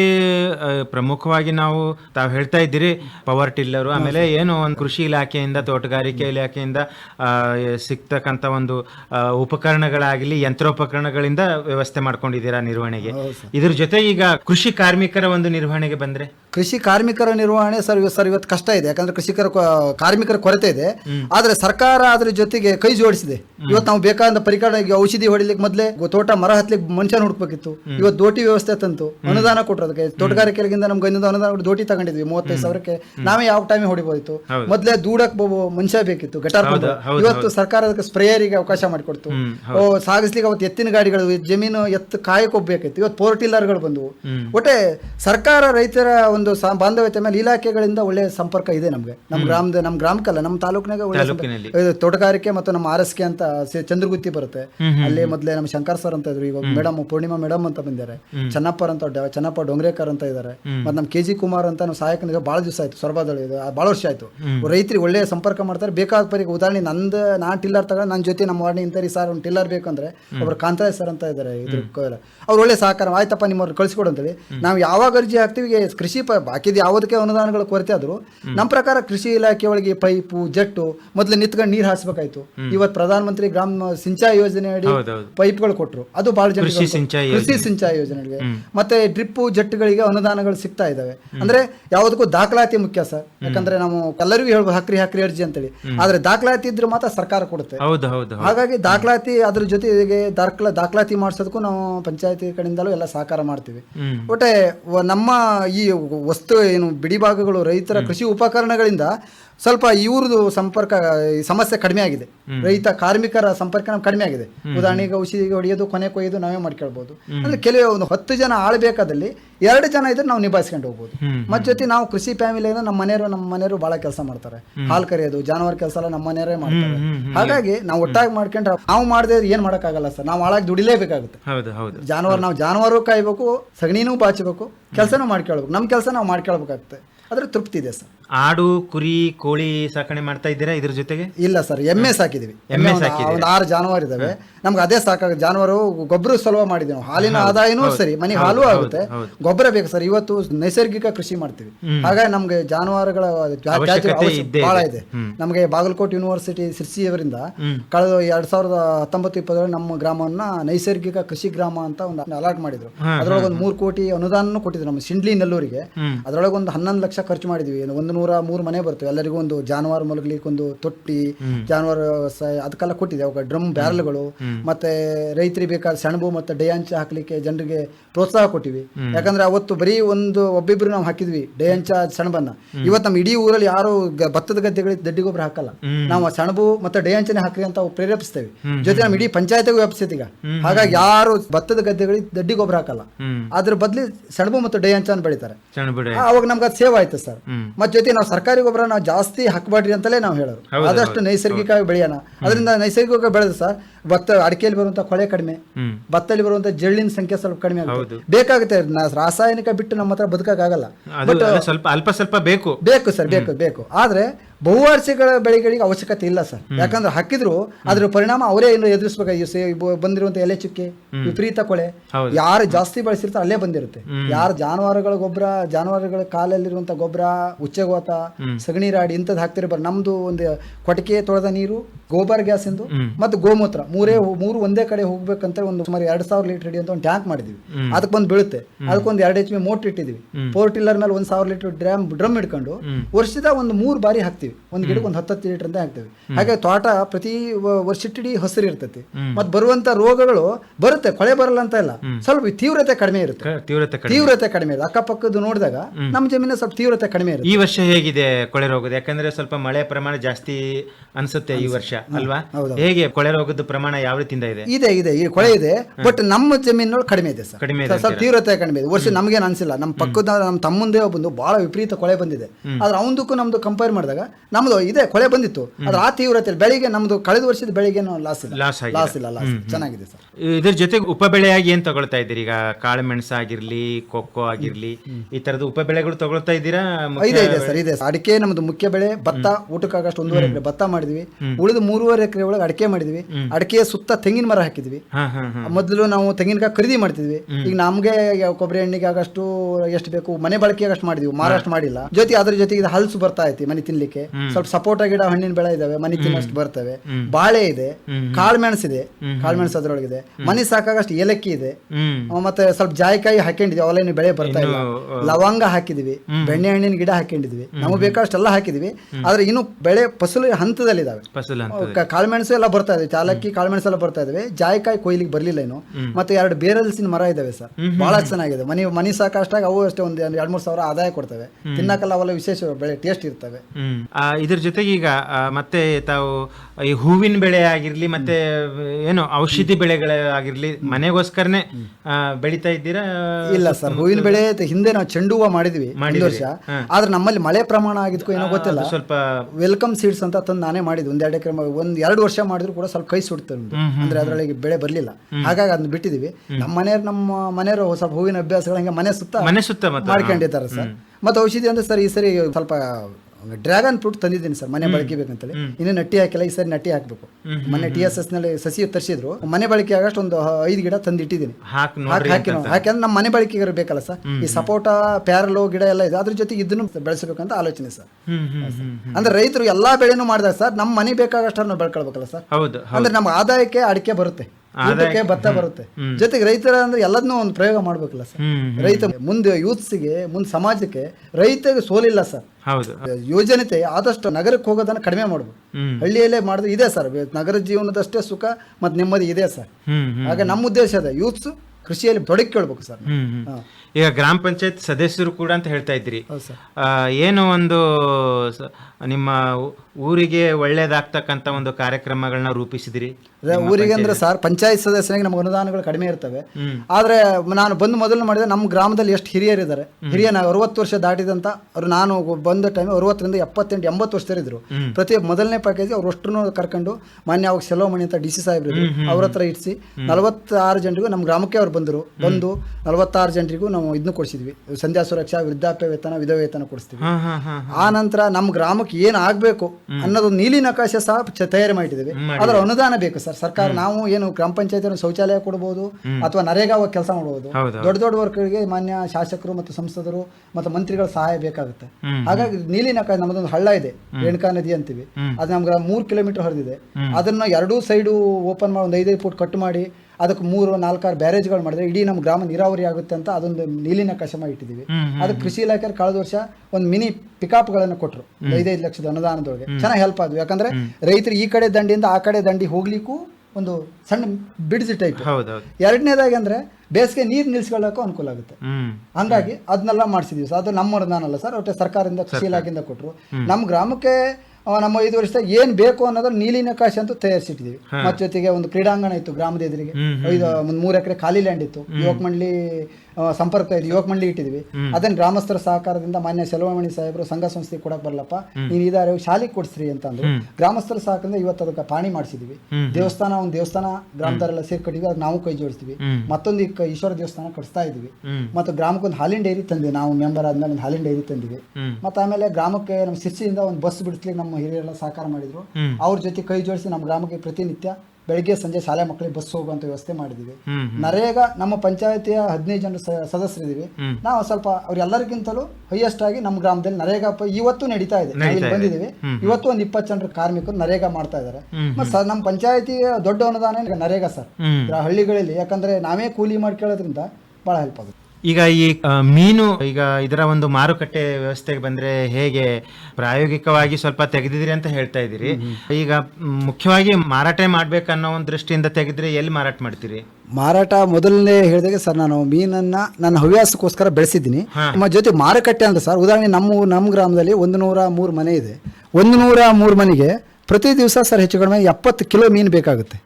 [SPEAKER 1] ಆ, ಪ್ರಮುಖವಾಗಿ ನಾವು ತಾವು ಹೇಳ್ತಾ ಇದ್ದೀರಿ ಪವರ್ ಟಿಲ್ಲರು ಆಮೇಲೆ ಏನು ಒಂದು ಕೃಷಿ ಇಲಾಖೆಯಿಂದ ತೋಟಗಾರಿಕೆ ಇಲಾಖೆಯಿಂದ ಆ, ಸಿಗ್ತಕ್ಕಂಥ ಒಂದು ಆ, ಉಪಕರಣಗಳಾಗಲಿ ಯಂತ್ರೋಪಕರಣಗಳಿಂದ ವ್ಯವಸ್ಥೆ ಮಾಡ್ಕೊಂಡಿದ್ದೀರಾ ನಿರ್ವಹಣೆಗೆ. ಇದ್ರ ಜೊತೆ ಈಗ ಕೃಷಿ ಕಾರ್ಮಿಕರ ಒಂದು ನಿರ್ವಹಣೆಗೆ ಬಂದ್ರೆ?
[SPEAKER 2] ಕೃಷಿ ಕಾರ್ಮಿಕರ ನಿರ್ವಹಣೆ ಸರ್ ಇವ- ಸರ್ ಇವತ್ತು ಕಷ್ಟ ಇದೆ. ಯಾಕಂದ್ರೆ ಕೃಷಿಕರ ಕೊ- ಕಾರ್ಮಿಕರ ಕೊರತೆ ಇದೆ. ಆದ್ರೆ ಸರ್ಕಾರ ಅದ್ರ ಜೊತೆಗೆ ಕೈ ಜೋಡಿಸಿದೆ. ಇವತ್ತು ನಾವು ಬೇಕಾದ ಪರಿಕರ ಈಗ ಔಷಧಿ ಹೊಡಿಲಿಕ್ಕೆ ಮೊದಲೇ ತೋಟ ಮರ ಹತ್ಲಿಕ್ಕೆ ಮನುಷ್ಯನ ಹುಡುಕ್ಬೇಕಿತ್ತು. ಇವತ್ತು ದೋಟಿ ವ್ಯವಸ್ಥೆ ತಂತು. ಅನುದಾನ ಕೊಟ್ಟರು ಅದಕ್ಕೆ. ತೋಟಗಾರಿಕೆಗಳಿಂದ ನಮ್ಗೆ ಇನ್ನೊಂದು ಅನುದಾನ ಕೊಟ್ಟು ದೋಟಿ ತಗೊಂಡಿದ್ವಿ ಮೂವತ್ತೈದು ಸಾವಿರಕ್ಕೆ. ನಾವೇ ಯಾವ ಟೈಮ್ ಹೊಡಿಬೋದಿತ್ತು? ಮೊದಲೇ ದೂಡಕ್ ಮನುಷ್ಯ ಬೇಕಿತ್ತು ಗಟಾರ್
[SPEAKER 1] ಹೌದು, ಹೌದು,
[SPEAKER 2] ಇವತ್ತು ಸರ್ಕಾರ ಅದಕ್ಕೆ ಸ್ಪ್ರೇಯರಿಗೆ ಅವಕಾಶ ಮಾಡಿಕೊಡ್ತು.
[SPEAKER 1] ಹ್ಮ್,
[SPEAKER 2] ಓ ಸಾಗಿಸ್ಲಿಕ್ಕೆ ಅವತ್ತು ಎತ್ತಿನ ಗಾಡಿಗಳು ಜಮೀನು ಎತ್ತು ಕಾಯಕ್ಕೆ ಹೋಗ್ಬೇಕಿತ್ತು ಇವತ್ತು ಪೋರ್ ಟಿಲ್ಲರ್ಗಳು ಬಂದವು. ಒಟ್ಟೆ ಸರ್ಕಾರ ರೈತರ ಒಂದು ಸಾ- ಬಾಂಧವ್ಯತೆ ಮೇಲೆ ಇಲಾಖೆಗಳಿಂದ ಒಳ್ಳೆ ಸಂಪರ್ಕ ಇದೆ ನಮಗೆ. ನಮ್ಮ ಗ್ರಾಮದ ನಮ್ಮ ಗ್ರಾಮಕ್ಕಲ್ಲ ನಮ್ಮ ತಾಲೂಕಿನಾಗ ಒಳ್ಳೆ ಸಂಪರ್ಕ-
[SPEAKER 1] ತಾಲೂಕಿನಲ್ಲಿ.
[SPEAKER 2] ಇದು ತೋಟಗಾರಿಕೆ ಮತ್ತು ನಮ್ಮ ಆರ್ ಎಸ್ ಕೆ ಅಂತ ಸಿ- ಚಂದ್ರಗುತ್ತಿ ಬರುತ್ತೆ. ಅಲ್ಲಿ ಮೊದಲೇ ನಮ್ಮ ಶಂಕರ್ ಸರ್ ಅಂತ ಇದ್ರು ಈಗ ಮೇಡಮ್ ಪೂರ್ಣಿಮಾ ಮೇಡಮ್ ಅಂತ ಬಂದಿದ್ದಾರೆ. ಚೆನ್ನಪ್ಪರ್ ಅಂತ ಡ- ಚೆನ್ನಪ್ಪ ಡೊಂಗ್ರೇಕರ್ ಅಂತ ಇದ್ದಾರೆ. ಮತ್ತೆ ನಮ್ಮ ಕೆ ಜಿ ಕುಮಾರ್ ಅಂತ ನಾವು ಸಹಾಯಕ ನಿರ್ದೇಶಕ ಭಾಳ ದಿವಸ ಆಯ್ತು ಸೊರಬಾದಳು ಇದು ಭಾಳ ವರ್ಷ ಆಯ್ತು. ರೈತರಿಗೆ ಒಳ್ಳೆ ಸಂಪರ್ಕ ಮಾಡ್ತಾರೆ. ಬೇಕಾದ ಪರಿಗೆ ಉದಾಹರಣೆ ನಂದು ನಾನು ಟಿಲ್ಲರ್ ತಗೊಂಡು ನನ್ನ ಜೊತೆ ನಮ್ಮ ವಾರ್ಡ್ ಇಂತರಿ ಸರ್ ಒಂದು ಟಿಲ್ಲರ್ ಬೇಕಂದ್ರೆ ಒಬ್ರು ಕಾಂತರಾಜ್ ಸರ್ ಅಂತ ಇದ್ದಾರೆ ಇದ್ರ ಅವ್ರು ಒಳ್ಳೆ ಸಹಕಾರ ಆಯ್ತಪ್ಪ ನಿಮ್ಮವ್ರು ಕಳಿಸ್ಕೊಡು ಅಂತೇಳಿ. ನಾವು ಯಾವಾಗ ಅರ್ಜಿ ಹಾಕ್ತೀವಿ ಈಗ ಕೃಷಿ ಪ ಬಾಕಿದ ಯಾವುದಕ್ಕೆ ಅನುದಾನಗಳ ಕೊರತೆ ಆದರೂ ನಮ್ಮ ಪ್ರಕಾರ ಕೃಷಿ ಇಲಾಖೆ ಒಳಗೆ ಪೈಪು ಜಟ್ಟು ಮೊದಲು ನಿಂತ್ಕೊಂಡು ನೀರು ಹಾಸ್ಬೇಕಾಯ್ತು. ಇವತ್ತು ಪ್ರಧಾನ ಮಂತ್ರಿ ಗ್ರಾಮ ಸಿಂಚಾಯಿ ಯೋಜನೆ ಅಡಿ
[SPEAKER 1] ಪೈಪ್
[SPEAKER 2] ಪೈಪ್ಗಳು ಕೊಟ್ಟರು ಅದು ಬಹಳ ಜನ
[SPEAKER 1] ಕೃಷಿ ಸಿಂಚಾಯಿ
[SPEAKER 2] ಯೋಜನೆಗೆ ಯೋಜನೆಗಳಿಗೆ ಮತ್ತೆ ಡ್ರಿಪ್ಪು ಜಟ್ಟುಗಳಿಗೆ ಅನುದಾನಗಳು ಸಿಗ್ತಾ ಇದಾವೆ. ಅಂದ್ರೆ ಯಾವುದಕ್ಕೂ ದಾಖಲಾತಿ ಮುಖ್ಯ ಸರ್. ಯಾಕಂದ್ರೆ ನಾವು ಎಲ್ಲರಿಗೂ ಹೇಳ್ಬೋದು ಹಕ್ರಿ ಹಕ್ರಿ ಅರ್ಜಿ ಅಂತೇಳಿ. ಆದ್ರೆ ದಾಖಲಾತಿ ಇದ್ರೆ ಮಾತ್ರ ಸರ್ಕಾರ ಕೊಡುತ್ತೆ. ಹಾಗಾಗಿ ದಾಖಲಾತಿ ಅದ್ರ ಜೊತೆಗೆ ದಾಖಲಾ ದಾಖಲಾತಿ ಮಾಡಿಸೋದಕ್ಕೂ ನಾವು ಪಂಚಾಯತಿ ಕಡೆಯಿಂದಲೂ ಎಲ್ಲ ಸಹಕಾರ ಮಾಡ್ತೀವಿ. ಒಟ್ಟೆ ನಮ್ಮ ಈ ವಸ್ತು ಏನು ಬಿಡಿ ಭಾಗಗಳು ರೈತರ ಕೃಷಿ ಉಪಕರಣಗಳಿಂದ ಸ್ವಲ್ಪ ಇವ್ರದ್ದು ಸಂಪರ್ಕ ಸಮಸ್ಯೆ ಕಡಿಮೆ ಆಗಿದೆ. ರೈತ ಕಾರ್ಮಿಕರ ಸಂಪರ್ಕ ನಮ್ಗೆ ಕಡಿಮೆ ಆಗಿದೆ. ಉದಾಹರಣೆಗೆ ಔಷಧಿಗೆ ಹೊಡೆಯೋದು ಕೊನೆ ಕೊಯ್ಯೋದು ನಾವೇ ಮಾಡ್ಕೊಳ್ಬೋದು. ಅಂದ್ರೆ ಕೆಲವೇ ಒಂದು ಹತ್ತು ಜನ ಆಳ್ಬೇಕಾದಲ್ಲಿ ಎರಡು ಜನ ಇದ್ರೆ ನಾವು ನಿಭಾಯಿಸ್ಕೊಂಡು ಹೋಗ್ಬೋದು.
[SPEAKER 1] ಮತ್ತ
[SPEAKER 2] ಮತ್ ಜೊತೆ ನಾವು ಕೃಷಿ ಫ್ಯಾಮಿಲಿಯಿಂದ ನಮ್ಮ ಮನೆಯವರು ನಮ್ಮ ಮನೆಯವರು ಬಹಳ ಕೆಲಸ ಮಾಡ್ತಾರೆ. ಹಾಲು ಕರೆಯೋದು ಜಾನುವಾರು ಕೆಲಸ ಎಲ್ಲ ನಮ್ಮ ಮನೆಯವರೇ ಮಾಡ್ತಾರೆ. ಹಾಗಾಗಿ ನಾವು ಒಟ್ಟಾಗಿ ಮಾಡ್ಕೊಂಡ್ರೆ ನಾವು ಮಾಡದೆ ಏನ್ ಮಾಡೋಕ್ಕಾಗಲ್ಲ ಸರ್. ನಾವು ಹಾಳಾಗಿ ದುಡಿಲೇಬೇಕಾಗುತ್ತೆ. ಜಾನುವಾರು ನಾವು ಜಾನುವಾರು ಕಾಯ್ಬೇಕು ಸಗಣಿನೂ ಬಾಚಬೇಕು ಕೆಲಸನೂ ಮಾಡ್ಕೊಳ್ಬೇಕು. ನಮ್ಮ ಕೆಲಸ ನಾವು ಮಾಡ್ಕೊಳ್ಬೇಕಾಗುತ್ತೆ. ಅದ್ರ ತೃಪ್ತಿ ಇದೆ ಸರ್.
[SPEAKER 1] ಆಡು ಕುರಿ ಕೋಳಿ ಸಾಕಣೆ ಮಾಡ್ತಾ ಇದ್ದೀರಾ ಇದ್ರ ಜೊತೆಗೆ?
[SPEAKER 2] ಇಲ್ಲ ಸರ್ ಎಮ್ಮೆ ಸಾಕಿದೀವಿ
[SPEAKER 1] ಎಮ್ಮೆ
[SPEAKER 2] ಒಂದು- ಆರು ಜಾನುವಾರು ಇದಾವೆ. ನಮ್ಗೆ ಅದೇ ಸಾಕಾಗ ಜಾನುವಾರು ಗೊಬ್ಬರ ಸಲುವ ಮಾಡಿದ್ವಿ ನಾವು. ಹಾಲಿನ ಆದಾಯನೂ ಸರಿ ಮನೆ ಹಾಲು ಆಗುತ್ತೆ. ಗೊಬ್ಬರ ಬೇಕು ಸರ್ ಇವತ್ತು ನೈಸರ್ಗಿಕ ಕೃಷಿ ಮಾಡ್ತೀವಿ. ಹಾಗಾಗಿ ನಮ್ಗೆ ಜಾನುವಾರುಗಳ ತ್ಯಾ- ತ್ಯಾಜ್ಯ
[SPEAKER 1] ಅವಶ್ಯಕತೆ
[SPEAKER 2] ಅವಶ್ಯ-
[SPEAKER 1] ಇದ್ದೇ
[SPEAKER 2] ಬಹಳ
[SPEAKER 1] ಇದೆ.
[SPEAKER 2] ಇದೆ. ನಮಗೆ ಬಾಗಲಕೋಟೆ ಯೂನಿವರ್ಸಿಟಿ ಸಿರ್ಸಿಯವರಿಂದ ಕಳೆದ ಎರಡ್ ಸಾವಿರದ ಹತ್ತೊಂಬತ್ತು ಇಪ್ಪತ್ತರಲ್ಲಿ ನಮ್ಮ ಗ್ರಾಮವನ್ನ ನೈಸರ್ಗಿಕ ಕೃಷಿ ಗ್ರಾಮ ಅಂತ ಒಂದು ಅಲಾಟ್ ಮಾಡಿದ್ರು. ಅದರೊಳಗೆ ಒಂದು ಮೂರು ಕೋಟಿ ಅನುದಾನ ಕೊಟ್ಟಿದ್ರು ನಮ್ಮ ಸಿಂಡ್ಲಿ ನೆಲ್ಲೂರಿಗೆ. ಅದರೊಳಗೆ ಒಂದು ಹನ್ನೊಂದು ಲಕ್ಷ ಖರ್ಚು ಮಾಡಿದ್ವಿ. ಒಂದು ನೂರ ಮೂರು ಮನೆ ಬರ್ತವೆ. ಎಲ್ಲರಿಗೂ ಒಂದು ಜಾನುವಾರು ಮಲಗಲಿಕ್ಕೆ ಒಂದು ತೊಟ್ಟಿ ಜಾನುವಾರು ವ್ಯವಸಾಯ ಅದಕ್ಕೆಲ್ಲ ಕೊಟ್ಟಿದೆ. ಅವಾಗ ಡ್ರಮ್ ಬ್ಯಾರಲ್ಗಳು ಮತ್ತೆ ರೈತರಿಗೆ ಬೇಕಾದ ಸೆಣಬು ಮತ್ತೆ ಅಂಚ ಹಾಕಲಿಕ್ಕೆ ಜನರಿಗೆ ಪ್ರೋತ್ಸಾಹ ಕೊಟ್ಟಿವಿ. ಯಾಕಂದ್ರೆ ಅವತ್ತು ಬರೀ ಒಂದು ಒಬ್ಬಿಬ್ರು ನಾವು ಹಾಕಿದ್ವಿ ಡಯಾಂಚ ಸೆಣಬನ್ನ. ಇವತ್ತು ನಮ್ಮ ಇಡೀ ಊರಲ್ಲಿ ಯಾರು ಭತ್ತದ ಗದ್ದೆಗಳಿಗೆ ದಡ್ಡಿ ಗೊಬ್ಬರ ಹಾಕಲ್ಲ. ನಾವು ಸೆಣಬು ಮತ್ತೆ ಡಯಾಂಚನೆ ಹಾಕ್ರಿ ಅಂತ ಪ್ರೇರೇಪಿಸ್ತೇವೆ. ಜೊತೆ ನಮ್ಮ ಇಡೀ ಪಂಚಾಯತ್ಗೂ ವ್ಯಾಪಿಸ್ತೈತೆ ಈಗ. ಹಾಗಾಗಿ ಯಾರು ಭತ್ತದ ಗದ್ದೆಗಳಿಗೆ ದಡ್ಡಿ ಗೊಬ್ಬರ ಹಾಕಲ್ಲ. ಅದ್ರ ಬದಲಿ ಸೆಣಬು ಮತ್ತು ಡಯಾಂಚನ ಬೆಳಿತಾರೆ. ಅವಾಗ ನಮ್ಗೆ ಅದು ಸೇವ್ ಆಯ್ತು ಸರ್. ಮತ್ತೆ ಜೊತೆ ನಾವು ಸರ್ಕಾರಿ ಗೊಬ್ಬರ ನಾವು ಜಾಸ್ತಿ ಹಾಕಬಾಡ್ರಿ ಅಂತಲೇ ನಾವು ಹೇಳೋರು
[SPEAKER 1] ಹೌದು,
[SPEAKER 2] ಆದಷ್ಟು ನೈಸರ್ಗಿಕವಾಗಿ ಬೆಳೆಯೋಣ. ಅದರಿಂದ ನೈಸರ್ಗಿಕ ಬೆಳೆದು ಸರ್ ಭತ್ತ ಅಡಿಕೆಯಲ್ಲಿ ಬರುವಂತಹ ಕೊಳೆ ಕಡಿಮೆ ಭತ್ತಲ್ಲಿ ಬರುವಂತ ಜಳ್ಳಿನ ಸಂಖ್ಯೆ ಸ್ವಲ್ಪ ಕಡಿಮೆ ಆಗುತ್ತೆ. ಬೇಕಾಗುತ್ತೆ ರಾಸಾಯನಿಕ ಬಿಟ್ಟು ನಮ್ಮ ಹತ್ರ ಬದುಕಾಗಲ್ಲ
[SPEAKER 1] ಅದು ಸ್ವಲ್ಪ ಅಲ್ಪ ಸ್ವಲ್ಪ ಬೇಕು.
[SPEAKER 2] ಬೇಕು ಸರ್ ಬೇಕು ಬೇಕು. ಆದ್ರೆ ಬಹುವಾರ್ಷಿಕ ಬೆಳೆಗಳಿಗೆ ಅವಶ್ಯಕತೆ ಇಲ್ಲ ಸರ್. ಯಾಕಂದ್ರೆ ಹಾಕಿದ್ರು ಅದ್ರ ಪರಿಣಾಮ ಅವರೇ ಏನು ಎದುರಿಸಬೇಕು? ಬಂದಿರುವಂತ ಎಲೆ ಚುಕ್ಕೆ ವಿಪರೀತ ಕೊಳೆ. ಯಾರು ಜಾಸ್ತಿ ಬಳಸಿರ್ತಾರೆ ಅಲ್ಲೇ ಬಂದಿರುತ್ತೆ. ಯಾರು ಜಾನುವಾರುಗಳ ಗೊಬ್ಬರ ಜಾನುವಾರುಗಳ ಕಾಲಲ್ಲಿರುವಂತ ಗೊಬ್ಬರ ಉಚ್ಚಗೋತ ಸಗಣಿ ರಾಡಿ ಇಂಥದ್ದು ಹಾಕ್ತಿರ್ಬಾರ ನಮ್ದು ಒಂದು ಕೊಟ್ಟಿಗೆ ತೊಳೆದ ನೀರು ಗೋಬರ್ ಗ್ಯಾಸ್ ಎಂದು ಮತ್ತು ಗೋಮೂತ್ರ. ಮೂರೇ ಮೂರು ಒಂದೇ ಕಡೆ ಹೋಗ್ಬೇಕಂತ ಒಂದು ಸುಮಾರು ಎರಡ್ ಸಾವಿರ ಲೀಟರ್ ಹಿಡಿಯುವಂತ ಒಂದು ಟ್ಯಾಂಕ್ ಮಾಡಿದ್ವಿ. ಅದಕ್ಕೆ ಬಂದು ಬೀಳುತ್ತೆ. ಅದಕ್ಕೊಂದು ಎರಡು ಎಚ್ ಪಿ ಮೋಟರ್ ಇಟ್ಟಿದ್ವಿ. ಫೋರ್ ಟಿಲ್ಲರ್ ಮೇಲೆ ಒಂದ್ ಸಾವಿರ ಲೀಟರ್ ಡ್ರಮ್ ಡ್ರಮ್ ಇಟ್ಕೊಂಡು ವರ್ಷದ ಒಂದು ಮೂರು ಬಾರಿ ಹಾಕ್ತಿವಿ. ಒಂದು ಗಿಡಕ್ಕೆ ಒಂದು ಹತ್ತತ್ತು ಲೀಟರ್ ಅಂತ ಹಾಕ್ತೀವಿ ಹಾಗೆ ತೋಟ ಪ್ರತಿ ವರ್ಷ ವರ್ಷಿಟ್ಟಿಡೀ ಹಸಿರು ಇರ್ತೈತಿ ಮತ್ತೆ ಬರುವಂತ ರೋಗಗಳು ಬರುತ್ತೆ ಕೊಳೆ ಬರಲ್ಲ ಅಂತ ಇಲ್ಲ. ಸ್ವಲ್ಪ ತೀವ್ರತೆ ಕಡಿಮೆ ಇರುತ್ತೆ.
[SPEAKER 1] ತೀವ್ರತೆ ಕಡಿಮೆ.
[SPEAKER 2] ತೀವ್ರತೆ ಕಡಿಮೆ ಇದೆ ಅಕ್ಕಪಕ್ಕದ್ದು ನೋಡಿದಾಗ ನಮ್ಮ ಜಮೀನ ಸ್ವಲ್ಪ ತೀವ್ರತೆ ಕಡಿಮೆ ಇರುತ್ತೆ.
[SPEAKER 1] ಈ ವರ್ಷ ಹೇಗಿದೆ ಕೊಳೆ ರೋಗದ? ಯಾಕಂದ್ರೆ ಸ್ವಲ್ಪ ಮಳೆ ಪ್ರಮಾಣ ಜಾಸ್ತಿ ಅನ್ಸುತ್ತೆ ಈ ವರ್ಷ ಅಲ್ವಾ. ಹೇಗೆ ಕೊಳೆ ರೋಗದ ಪ್ರಮಾಣ ಯಾವ ರೀತಿಯಿಂದ ಇದೆ
[SPEAKER 2] ಇದೆ? ಇದೆ ಈ ಕೊಳೆ ಇದೆ ಬಟ್ ನಮ್ಮ ಜಮೀನೊಳಗೆ ಕಡಿಮೆ ಇದೆ ಸರ್.
[SPEAKER 1] ಕಡಿಮೆ
[SPEAKER 2] ಸ್ವಲ್ಪ ತೀವ್ರತೆ ಕಡಿಮೆ ಇದೆ. ವರ್ಷ ನಮ್ಗೆ ಅನ್ಸಿಲ್ಲ. ನಮ್ಮ ಪಕ್ಕದ ನಮ್ಮ ತಮ್ಮಂದೇ ಬಂದು ಬಹಳ ವಿಪರೀತ ಕೊಳೆ ಬಂದಿದೆ. ಆದ್ರೆ ಅವನದಕ್ಕೂ ನಮ್ದು ಕಂಪೇರ್ ಮಾಡಿದಾಗ ನಮ್ದು ಇದೆ ಕೊಳೆ ಬಂದಿತ್ತು. ಅದ್ರ ಆ ತೀವ್ರತೆ ಬೆಳಿಗ್ಗೆ ನಮ್ದು ಕಳೆದ ವರ್ಷದ ಬೆಳಿಗ್ಗೆ ಲಾಸ್ ಇಲ್ಲ.
[SPEAKER 1] ಲಾಸ್ ಆಗಿದೆ.
[SPEAKER 2] ಲಾಸ್ ಇಲ್ಲ ಲಾಸ್ ಚೆನ್ನಾಗಿದೆ ಸರ್.
[SPEAKER 1] ಇದ್ರ ಜೊತೆಗೆ ಉಪಬೆಳೆಯಾಗಿ ಏನ್ ತಗೊಳ್ತಾ ಇದ್ದೀರಿ? ಈಗ ಕಾಳು ಮೆಣಸು ಆಗಿರ್ಲಿ ಕೊಕ್ಕೋ ಆಗಿರ್ಲಿ ಈ ತರದ ಉಪಬೆಳೆಗಳು ತಗೊಳ್ತಾ ಇದ್ದೀರಾ? ಮುಖ್ಯ
[SPEAKER 2] ಇದೆ ಇದೆ ಸರ್ ಇದೆ ಅಡಿಕೆ ನಮ್ದು ಮುಖ್ಯ ಬೆಳೆ. ಭತ್ತ ಊಟಕ್ಕಾಗಷ್ಟು ಒಂದೂವರೆ ಎಕರೆ ಭತ್ತ ಮಾಡಿದ್ವಿ. ಉಳಿದ ಮೂರುವರೆ ಎಕರೆ ಒಳಗೆ ಅಡಿಕೆ ಮಾಡಿದ್ವಿ. ಅಡಿಕೆಯ ಸುತ್ತ ತೆಂಗಿನ ಮರ ಹಾಕಿದ್ವಿ.
[SPEAKER 1] ಹಾ ಹಾ ಹಾ.
[SPEAKER 2] ಮೊದಲು ನಾವು ತೆಂಗಿನಕಾಯಿ ಖರೀದಿ ಮಾಡ್ತಿದ್ವಿ. ಈಗ ನಮ್ಗೆ ಕೊಬ್ಬರಿ ಎಣ್ಣೆಗೆ ಆಗಷ್ಟು ಎಷ್ಟು ಬೇಕು ಮನೆ ಬಳಕೆಗೆ ಆಗಷ್ಟು ಮಾಡಿದ್ವಿ. ಮಾರಾಟ ಮಾಡಿಲ್ಲ. ಜೊತೆ ಅದ್ರ ಜೊತೆಗೆ ಇದು ಹಲಸು ಬರ್ತಾ ಐತಿ ಮನೆ ತಿನ್ಲಿಕ್ಕೆ. ಸ್ವಲ್ಪ ಸಪೋಟ ಗಿಡ ಹಣ್ಣಿನ ಬೆಳೆ ಇದಾವೆ ಮನಿ ತಿನ್ನಷ್ಟು ಬರ್ತವೆ. ಬಾಳೆ ಇದೆ ಕಾಳು ಮೆಣಸು ಇದೆ ಕಾಳು ಮೆಣಸು ಅದ್ರೊಳಗಿದೆ. ಮನಿ ಸಾಕಾಗಷ್ಟು ಏಲಕ್ಕಿ ಇದೆ. ಮತ್ತೆ ಸ್ವಲ್ಪ ಜಾಯಿಕಾಯಿ ಹಾಕೊಂಡಿದ್ವಿ ಅವಲೇನು ಬೆಳೆ ಬರ್ತಾ ಇಲ್ಲ. ಲವಂಗ ಹಾಕಿದ್ವಿ ಬೆಣ್ಣೆ ಹಣ್ಣಿನ ಗಿಡ ಹಾಕೊಂಡಿದ್ವಿ ನಮಗೆ ಬೇಕಾದಷ್ಟೆಲ್ಲ ಹಾಕಿದ್ವಿ. ಆದ್ರೆ ಇನ್ನು ಬೆಳೆ ಫಸಲು
[SPEAKER 1] ಹಂತದಲ್ಲಿ ಇದಾವೆ.
[SPEAKER 2] ಕಾಳ್ಮೆಣಸು ಕಾಳುಮೆಣಸು ಎಲ್ಲ ಬರ್ತಾ ಇದೆ ಚಾಲಕ್ಕಿ ಕಾಳ್ಮೆಣಸು ಎಲ್ಲ ಬರ್ತಾ ಇದಾವೆ. ಜಾಯಿಕಾಯಿ ಕೊಯ್ಲಿಗೆ ಬರ್ಲಿಲ್ಲ ಏನು ಮತ್ತೆ ಎರಡು ಬೇರಲ್ಸಿನ ಮರ ಇದಾವೆ ಸರ್. ಬಹಳ ಚೆನ್ನಾಗಿದೆ. ಮನಿ ಮನಿ ಸಾಕಷ್ಟಾಗ ಅವು ಅಷ್ಟೇ ಒಂದ್ ಎರಡ್ ಮೂರ್ ಸಾವಿರ ಆದಾಯ ಕೊಡ್ತವೆ. ತಿನ್ನಕಲ್ಲ ಅವೆಲ್ಲ ವಿಶೇಷ ಬೆಳೆ ಟೇಸ್ಟ್ ಇರ್ತವೆ.
[SPEAKER 1] ಇದ್ರ ಜೊತೆಗೆ ಈಗ ಮತ್ತೆ ತಾವು ಈ ಹೂವಿನ ಬೆಳೆ ಆಗಿರ್ಲಿ ಮತ್ತೆ ಏನು ಔಷಧಿ ಬೆಳೆಗಳ ಆಗಿರ್ಲಿ ಮನೆಗೋಸ್ಕರನೇ ಬೆಳಿತಾ ಇದ್ದೀರಾ?
[SPEAKER 2] ಇಲ್ಲ ಸರ್ ಹೂವಿನ ಬೆಳೆ ಹಿಂದೆ ನಾವು ಚೆಂಡು ಹೂವು ಮಾಡಿದ್ವಿ ಒಂದು ವರ್ಷ. ಆದ್ರೆ ನಮ್ಮಲ್ಲಿ ಮಳೆ ಪ್ರಮಾಣ ಆಗಿದ್ಕೋ ಏನೋ ಗೊತ್ತಿಲ್ಲ.
[SPEAKER 1] ಸ್ವಲ್ಪ
[SPEAKER 2] ವೆಲ್ಕಮ್ ಸೀಡ್ಸ್ ಅಂತ ತಂದು ನಾನೇ ಮಾಡಿದ್ವಿ ಒಂದ್ ಎರಡು ಎಕರೆ ಒಂದ್ ಎರಡು ವರ್ಷ ಮಾಡಿದ್ರು ಕೂಡ ಸ್ವಲ್ಪ ಕೈ ಸುಡ್ತಾರೆ. ಅಂದ್ರೆ ಅದರೊಳಗೆ ಬೆಳೆ ಬರ್ಲಿಲ್ಲ. ಹಾಗಾಗಿ ಅದನ್ನ ಬಿಟ್ಟಿದೀವಿ. ನಮ್ಮ ಮನೆಯವ್ರು ನಮ್ಮ ಮನೆಯವರು ಸ್ವಲ್ಪ ಹೂವಿನ ಅಭ್ಯಾಸಗಳ ಹಂಗೆ ಮನೆ ಸುತ್ತ
[SPEAKER 1] ಮನೆ ಸುತ್ತ
[SPEAKER 2] ಮಾಡ್ಕೊಂಡಿದ್ದಾರೆ ಸರ್. ಮತ್ತೆ ಔಷಧಿ ಅಂದ್ರೆ ಸರ್ ಈ ಸರಿ ಸ್ವಲ್ಪ ಡ್ರ್ಯಾಗನ್ ಫ್ರೂಟ್ ತಂದಿದ್ದೀನಿ ಸರ್ ಮನೆ ಬಳಕೆ ಬೇಕಂತೇಳಿ ಇನ್ನೂ ನಟ್ಟಿ ಹಾಕಿಲ್ಲ ಈ ಸರಿ ನಟ್ಟಿ ಹಾಕ್ಬೇಕು. ಮೊನ್ನೆ ಟಿ ಎಸ್ ಎಸ್ನಲ್ಲಿ ಸಸಿ ತರಿಸಿದ್ರು. ಮನೆ ಬಳಕೆ ಆಗಷ್ಟು ಒಂದು ಐದು ಗಿಡ ತಂದಿಟ್ಟಿದ್ದೀನಿ.
[SPEAKER 1] ಹಾಕ್
[SPEAKER 2] ಹಾಕಿ
[SPEAKER 1] ನೋಡ್ರಿ
[SPEAKER 2] ಹಾಕಿ ನಾವು ಯಾಕಂದ್ರೆ ನಮ್ಮ ಮನೆ ಬಳಕೆಗೆ ಬೇಕಲ್ಲ ಸರ್. ಈ ಸಪೋಟ ಪ್ಯಾರಲೋ ಗಿಡ ಎಲ್ಲ ಇದೆ. ಅದ್ರ ಜೊತೆಗೆ ಇದನ್ನು ಬೆಳೆಸಬೇಕಂತ ಆಲೋಚನೆ ಸರ್. ಅಂದ್ರೆ ರೈತರು ಎಲ್ಲಾ ಬೆಳೆನೂ ಮಾಡಿದಾಗ ಸರ್. ನಮ್ಮ ಮನೆ ಬೇಕಾಗಷ್ಟು ನಾವು ಬೆಳ್ಕೊಳ್ಬೇಕಲ್ಲ ಸರ್.
[SPEAKER 1] ಹೌದು
[SPEAKER 2] ಅಂದ್ರೆ ನಮ್ಮ ಆದಾಯಕ್ಕೆ ಅಡಿಕೆ ಬರುತ್ತೆ. ಊಟಕ್ಕೆ ಭತ್ತ ಬರುತ್ತೆ. ಜೊತೆಗೆ ರೈತರ ಅಂದ್ರೆ ಎಲ್ಲದನ್ನೂ ಒಂದು ಪ್ರಯೋಗ ಮಾಡ್ಬೇಕಲ್ಲ ಸರ್? ರೈತ ಮುಂದೆ ಯೂತ್ಸ್ಗೆ ಮುಂದೆ ಸಮಾಜಕ್ಕೆ ರೈತಗೆ ಸೋಲಿಲ್ಲ ಸರ್. ಯೋಜನೆತೆ ಆದಷ್ಟು ನಗರಕ್ಕೆ ಹೋಗೋದನ್ನ ಕಡಿಮೆ ಮಾಡ್ಬೇಕು ಹಳ್ಳಿಯಲ್ಲೇ ಮಾಡಿದ್ರೆ ಇದೆ ಸರ್. ನಗರ ಜೀವನದಷ್ಟೇ ಸುಖ ಮತ್ತೆ ನೆಮ್ಮದಿ ಇದೆ ಸರ್. ಹಾಗೆ ನಮ್ಮ ಉದ್ದೇಶ ಅದೇ. ಯೂತ್ಸ್ ಕೃಷಿಯಲ್ಲಿ ತೊಡಗಿಕೊಳ್ಬೇಕು ಸರ್.
[SPEAKER 1] ಈಗ ಗ್ರಾಮ ಪಂಚಾಯತ್ ಸದಸ್ಯರು ಕೂಡ ಅಂತ ಹೇಳ್ತಾ ಇದ್ರಿ.
[SPEAKER 2] ಹೌದು ಸರ್.
[SPEAKER 1] ಆ, ಏನು ಒಂದು ಸ- ನಿಮ್ಮ ಊ- ಊರಿಗೆ ಒಳ್ಳೇದಾಗ್ತಕ್ಕಂಥ ಒಂದು ಕಾರ್ಯಕ್ರಮಗಳನ್ನ ರೂಪಿಸಿದಿರಿ?
[SPEAKER 2] ಅದೇ ಊರಿಗೆ ಅಂದ್ರೆ ಸರ್ ಪಂಚಾಯತ್ ಸದಸ್ಯನಿಗೆ ನಮ್ಗೆ ಅನುದಾನಗಳು ಕಡಿಮೆ ಇರ್ತವೆ.
[SPEAKER 1] ಹ್ಮ್.
[SPEAKER 2] ಆದ್ರೆ ನಾನು ಬಂದು ಮೊದಲು ಮಾಡಿದ್ರೆ ನಮ್ಮ ಗ್ರಾಮದಲ್ಲಿ ಎಷ್ಟು ಹಿರಿಯರಿದ್ದಾರೆ ಹಿರಿಯ ನಾವು ಅರವತ್ತು ವರ್ಷ ದಾಟಿದಂತ ಅವ್ರು ನಾನು ಬಂದ ಟೈಮ್ ಅರವತ್ತರಿಂದ ಎಪ್ಪತ್ತೆಂಟು ಎಂಬತ್ತು ವರ್ಷದರಿದ್ರು ಪ್ರತಿ ಮೊದಲನೇ ಪ್ಯಾಕೇಜ್ ಅವ್ರು ಅಷ್ಟು ಕರ್ಕೊಂಡು ಮಾನ್ಯ ಅವಾಗ ಸೆಲೋಮಣಿ ಅಂತ ಡಿ ಸಿ ಸಾಹೇಬ್ರು ಇದ್ರು. ಅವ್ರ ಹತ್ರ ಇಡಿಸಿ ನಲವತ್ತಾರು ಜನರಿಗೂ ನಮ್ಮ ಗ್ರಾಮಕ್ಕೆ ಅವ್ರು ಬಂದರು. ಬಂದು ನಲವತ್ತಾರು ಜನರಿಗೂ ನಾವು ಇದನ್ನು ಕೊಡಿಸಿದ್ವಿ. ಸಂಧ್ಯಾ ಸುರಕ್ಷಾ ವೃದ್ಧಾಪ್ಯ ವೇತನ ವಿಧವ ವೇತನ ಕೊಡಿಸ್ತೀವಿ. ಆ ನಂತರ ನಮ್ಮ ಗ್ರಾಮಕ್ಕೆ ಏನು ಆಗಬೇಕು ಅನ್ನೋದು ನೀಲಿ ನಕಾಶೆ ಸಹ ತಯಾರಿ ಮಾಡಿದ್ದೀವಿ. ಅದರ ಅನುದಾನ ಬೇಕು ಸರ್. ಸರ್ಕಾರ ನಾವು ಏನು ಗ್ರಾಮ ಪಂಚಾಯತ್ ಶೌಚಾಲಯ ಕೊಡಬಹುದು ಅಥವಾ ನರೇಗಾ ಕೆಲಸ ಮಾಡಬಹುದು
[SPEAKER 1] ಹೌದು,
[SPEAKER 2] ದೊಡ್ಡ ದೊಡ್ಡ ವರ್ಕರ್ಗೆ ಮಾನ್ಯ ಶಾಸಕರು ಮತ್ತು ಸಂಸದರು ಮತ್ತು ಮಂತ್ರಿಗಳ ಸಹಾಯ ಬೇಕಾಗುತ್ತೆ. ಹಾಗಾಗಿ ನೀಲಿ ನಕಾಶೆ ನಮ್ಮದೊಂದು ಹಳ್ಳ ಇದೆ ರೇಣುಕಾ ನದಿ ಅಂತೀವಿ. ಅದು ನಮ್ಗೆ ಮೂರು ಕಿಲೋಮೀಟರ್ ಹರಿದಿದೆ. ಅದನ್ನ ಎರಡೂ ಸೈಡು ಓಪನ್ ಮಾಡಿ ಒಂದು ಐದೈದು ಫುಟ್ ಕಟ್ ಮಾಡಿ ಅದಕ್ಕೆ ಮೂರು ನಾಲ್ಕಾರು ಬ್ಯಾರೇಜ್ಗಳು ಮಾಡಿದ್ರೆ ಇಡೀ ನಮ್ಮ ಗ್ರಾಮ ನೀರಾವರಿ ಆಗುತ್ತೆ ಅಂತ ಅದೊಂದು ನೀಲಿನ ಕಸಮ ಇಟ್ಟಿದ್ದೀವಿ. ಅದಕ್ಕೆ ಕೃಷಿ ಇಲಾಖೆ ಕಳೆದ ವರ್ಷ ಒಂದು ಮಿನಿ ಪಿಕಪ್ಗಳನ್ನು ಕೊಟ್ಟರು ಐದೈದು ಲಕ್ಷದ ಅನುದಾನದೊಳಗೆ. ಚೆನ್ನಾಗಿ ಹೆಲ್ಪ್ ಆದ್ವು. ಯಾಕಂದ್ರೆ ರೈತರು ಈ ಕಡೆ ದಂಡಿಯಿಂದ ಆ ಕಡೆ ದಂಡಿ ಹೋಗ್ಲಿಕ್ಕೂ ಒಂದು ಸಣ್ಣ ಬಿಡಿಸಿ ಟೈಪ್ ಎರಡನೇದಾಗಿ ಅಂದ್ರೆ ಬೇಸಿಗೆ ನೀರು ನಿಲ್ಸ್ಕೊಳ್ಳೋಕ್ಕೂ ಅನುಕೂಲ ಆಗುತ್ತೆ. ಹಂಗಾಗಿ ಅದನ್ನೆಲ್ಲ ಮಾಡಿಸಿದೀವಿ. ಸರ್ ಅದು ನಮ್ಮ ಅನುದಾನ ಅಲ್ಲ ಸರ್. ಒಟ್ಟೆ ಸರ್ಕಾರದಿಂದ ಕೃಷಿ ಇಲಾಖೆಯಿಂದ ಕೊಟ್ಟರು ನಮ್ಮ ಗ್ರಾಮಕ್ಕೆ ನಮ್ಮ ಐದು ವರ್ಷದ ಏನ್ ಬೇಕು ಅನ್ನೋದ್ರ ನೀಲಿ ನಕಾಶೆ ಅಂತೂ ತಯಾರಿಸಿಟ್ಟಿದ್ದೀವಿ ಮತ್ತೆ ಜೊತೆಗೆ ಒಂದು ಕ್ರೀಡಾಂಗಣ ಇತ್ತು ಗ್ರಾಮದ ಎದುರಿಗೆ. ಐದು ಒಂದು ಮೂರು ಎಕರೆ ಖಾಲಿ ಲ್ಯಾಂಡ್ ಇತ್ತು. ಯುವಕ ಮಂಡಳಿ ಆ, ಸಂಪರ್ಕ ಇದೆ ಯುವಕ ಮಂಡಳಿ ಇಟ್ಟಿದ್ವಿ ಅದನ್ನ ಗ್ರಾಮಸ್ಥರ ಸಹಕಾರದಿಂದ ಮಾನ್ಯ ಸೆಲವಮಣಿ ಸಾಹೇಬರು ಸಂಘ ಸಂಸ್ಥೆ ಕೊಡಕ್ ಬರಲಪ್ಪ. ನೀನು ಇದಾರೆ ಶಾಲೆಗೆ ಅಂತ ಅಂದ್ರು ಗ್ರಾಮಸ್ಥರ ಸಹಕಾರದಿಂದ ಇವತ್ತು ಅದಕ್ಕೆ ಪಾಣಿ ಮಾಡಿಸಿದ್ವಿ. ದೇವಸ್ಥಾನ ಒಂದು ದೇವಸ್ಥಾನ ಗ್ರಾಮದವರೆಲ್ಲ ಸೇರ್ಕೊಂಡಿವಿ ಅದಕ್ಕೆ ನಾವು ಕೈ ಜೋಡಿಸ್ತೀವಿ. ಮತ್ತೊಂದು ಈಶ್ವರ ದೇವಸ್ಥಾನ ಕಟ್ಸ್ತಾ ಇದ್ವಿ. ಮತ್ತು ಗ್ರಾಮಕ್ಕೆ ಒಂದು ಹಾಲಿನ ಡೈರಿ ತಂದ್ವಿ. ನಾವು ಮೆಂಬರ್ ಆದ್ಮೇಲೆ ಒಂದು ಹಾಲಿನ ಡೈರಿ ತಂದಿವಿ. ಮತ್ತೆ ಆಮೇಲೆ ಗ್ರಾಮಕ್ಕೆ ನಮ್ಮ ಶಿರ್ಸಿಯಿಂದ ಒಂದು ಬಸ್ ಬಿಡಿಸ್ಲಿಕ್ಕೆ ನಮ್ಮ ಹಿರಿಯರೆಲ್ಲ ಸಹಕಾರ ಮಾಡಿದ್ರು. ಅವ್ರ ಜೊತೆ ಕೈ ಜೋಡಿಸಿ ನಮ್ಮ ಗ್ರಾಮಕ್ಕೆ ಪ್ರತಿನಿತ್ಯ ಬೆಳಿಗ್ಗೆ ಸಂಜೆ ಶಾಲೆ ಮಕ್ಕಳಿಗೆ ಬಸ್ ಹೋಗುವಂತ ವ್ಯವಸ್ಥೆ ಮಾಡಿದೀವಿ ನರೇಗಾ ನಮ್ಮ ಪಂಚಾಯತಿಯ ಹದಿನೈದು ಜನ ಸದಸ್ಯರು ಸದಸ್ಯರಿದ್ದೀವಿ.
[SPEAKER 1] ಹ್ಮ್.
[SPEAKER 2] ನಾವು ಸ್ವಲ್ಪ ಅವ್ರೆಲ್ಲರಿಗಿಂತಲೂ ಹೈಯೆಸ್ಟ್ ಆಗಿ ನಮ್ಮ ಗ್ರಾಮದಲ್ಲಿ ನರೇಗಾ ಇವತ್ತು ನಡೀತಾ ಇದೆ. ಇಲ್ಲಿ ಬಂದಿದ್ದೀವಿ. ಇವತ್ತು ಒಂದು ಇಪ್ಪತ್ತು ಜನರ ಕಾರ್ಮಿಕರು ನರೇಗಾ ಮಾಡ್ತಾ ಇದ್ದಾರೆ. ನಮ್ಮ ಪಂಚಾಯತಿಯ ದೊಡ್ಡ ಅನುದಾನ ನರೇಗಾ ಸರ್. ಹಳ್ಳಿಗಳಲ್ಲಿ. ಯಾಕಂದ್ರೆ ನಾವೇ ಕೂಲಿ ಮಾಡ್ಕೊಳ್ಳೋದ್ರಿಂದ ಬಹಳ ಹೆಲ್ಪ್ ಆಗುತ್ತೆ.
[SPEAKER 1] ಈಗ ಈ ಮೀನು ಈಗ ಇದರ ಒಂದು ಮಾರುಕಟ್ಟೆ ವ್ಯವಸ್ಥೆಗೆ ಬಂದ್ರೆ ಹೇಗೆ ಪ್ರಾಯೋಗಿಕವಾಗಿ ಸ್ವಲ್ಪ ತೆಗೆದಿದ್ರಿ ಅಂತ ಹೇಳ್ತಾ ಇದ್ದೀರಿ. ಈಗ ಮುಖ್ಯವಾಗಿ ಮಾರಾಟ ಮಾಡ್ಬೇಕನ್ನೋ ಒಂದು ದೃಷ್ಟಿಯಿಂದ ತೆಗೆದ್ರೆ ಎಲ್ಲಿ ಮಾರಾಟ ಮಾಡ್ತೀರಿ?
[SPEAKER 2] ಮಾರಾಟ ಮೊದಲನೇ ಹೇಳಿದಾಗ ಸರ್ ನಾನು ಮೀನನ್ನ ನನ್ನ ಹವ್ಯಾಸಕ್ಕೋಸ್ಕರ ಬೆಳೆಸಿದ್ದೀನಿ. ನಮ್ಮ ಜೊತೆ ಮಾರುಕಟ್ಟೆ ಅಂದ್ರೆ ಸರ್ ಉದಾಹರಣೆ ನಮ್ಮ ನಮ್ಮ ಗ್ರಾಮದಲ್ಲಿ ಒಂದು ನೂರ ಮೂರು ಮನೆ ಇದೆ. ಒಂದು ನೂರ ಮೂರು ಮನೆಗೆ ಪ್ರತಿ ದಿವಸ ಸರ್ ಹೆಚ್ಚು ಕಡಿಮೆ ಎಪ್ಪತ್ತು ಕಿಲೋ ಮೀನು ಬೇಕಾಗುತ್ತೆ.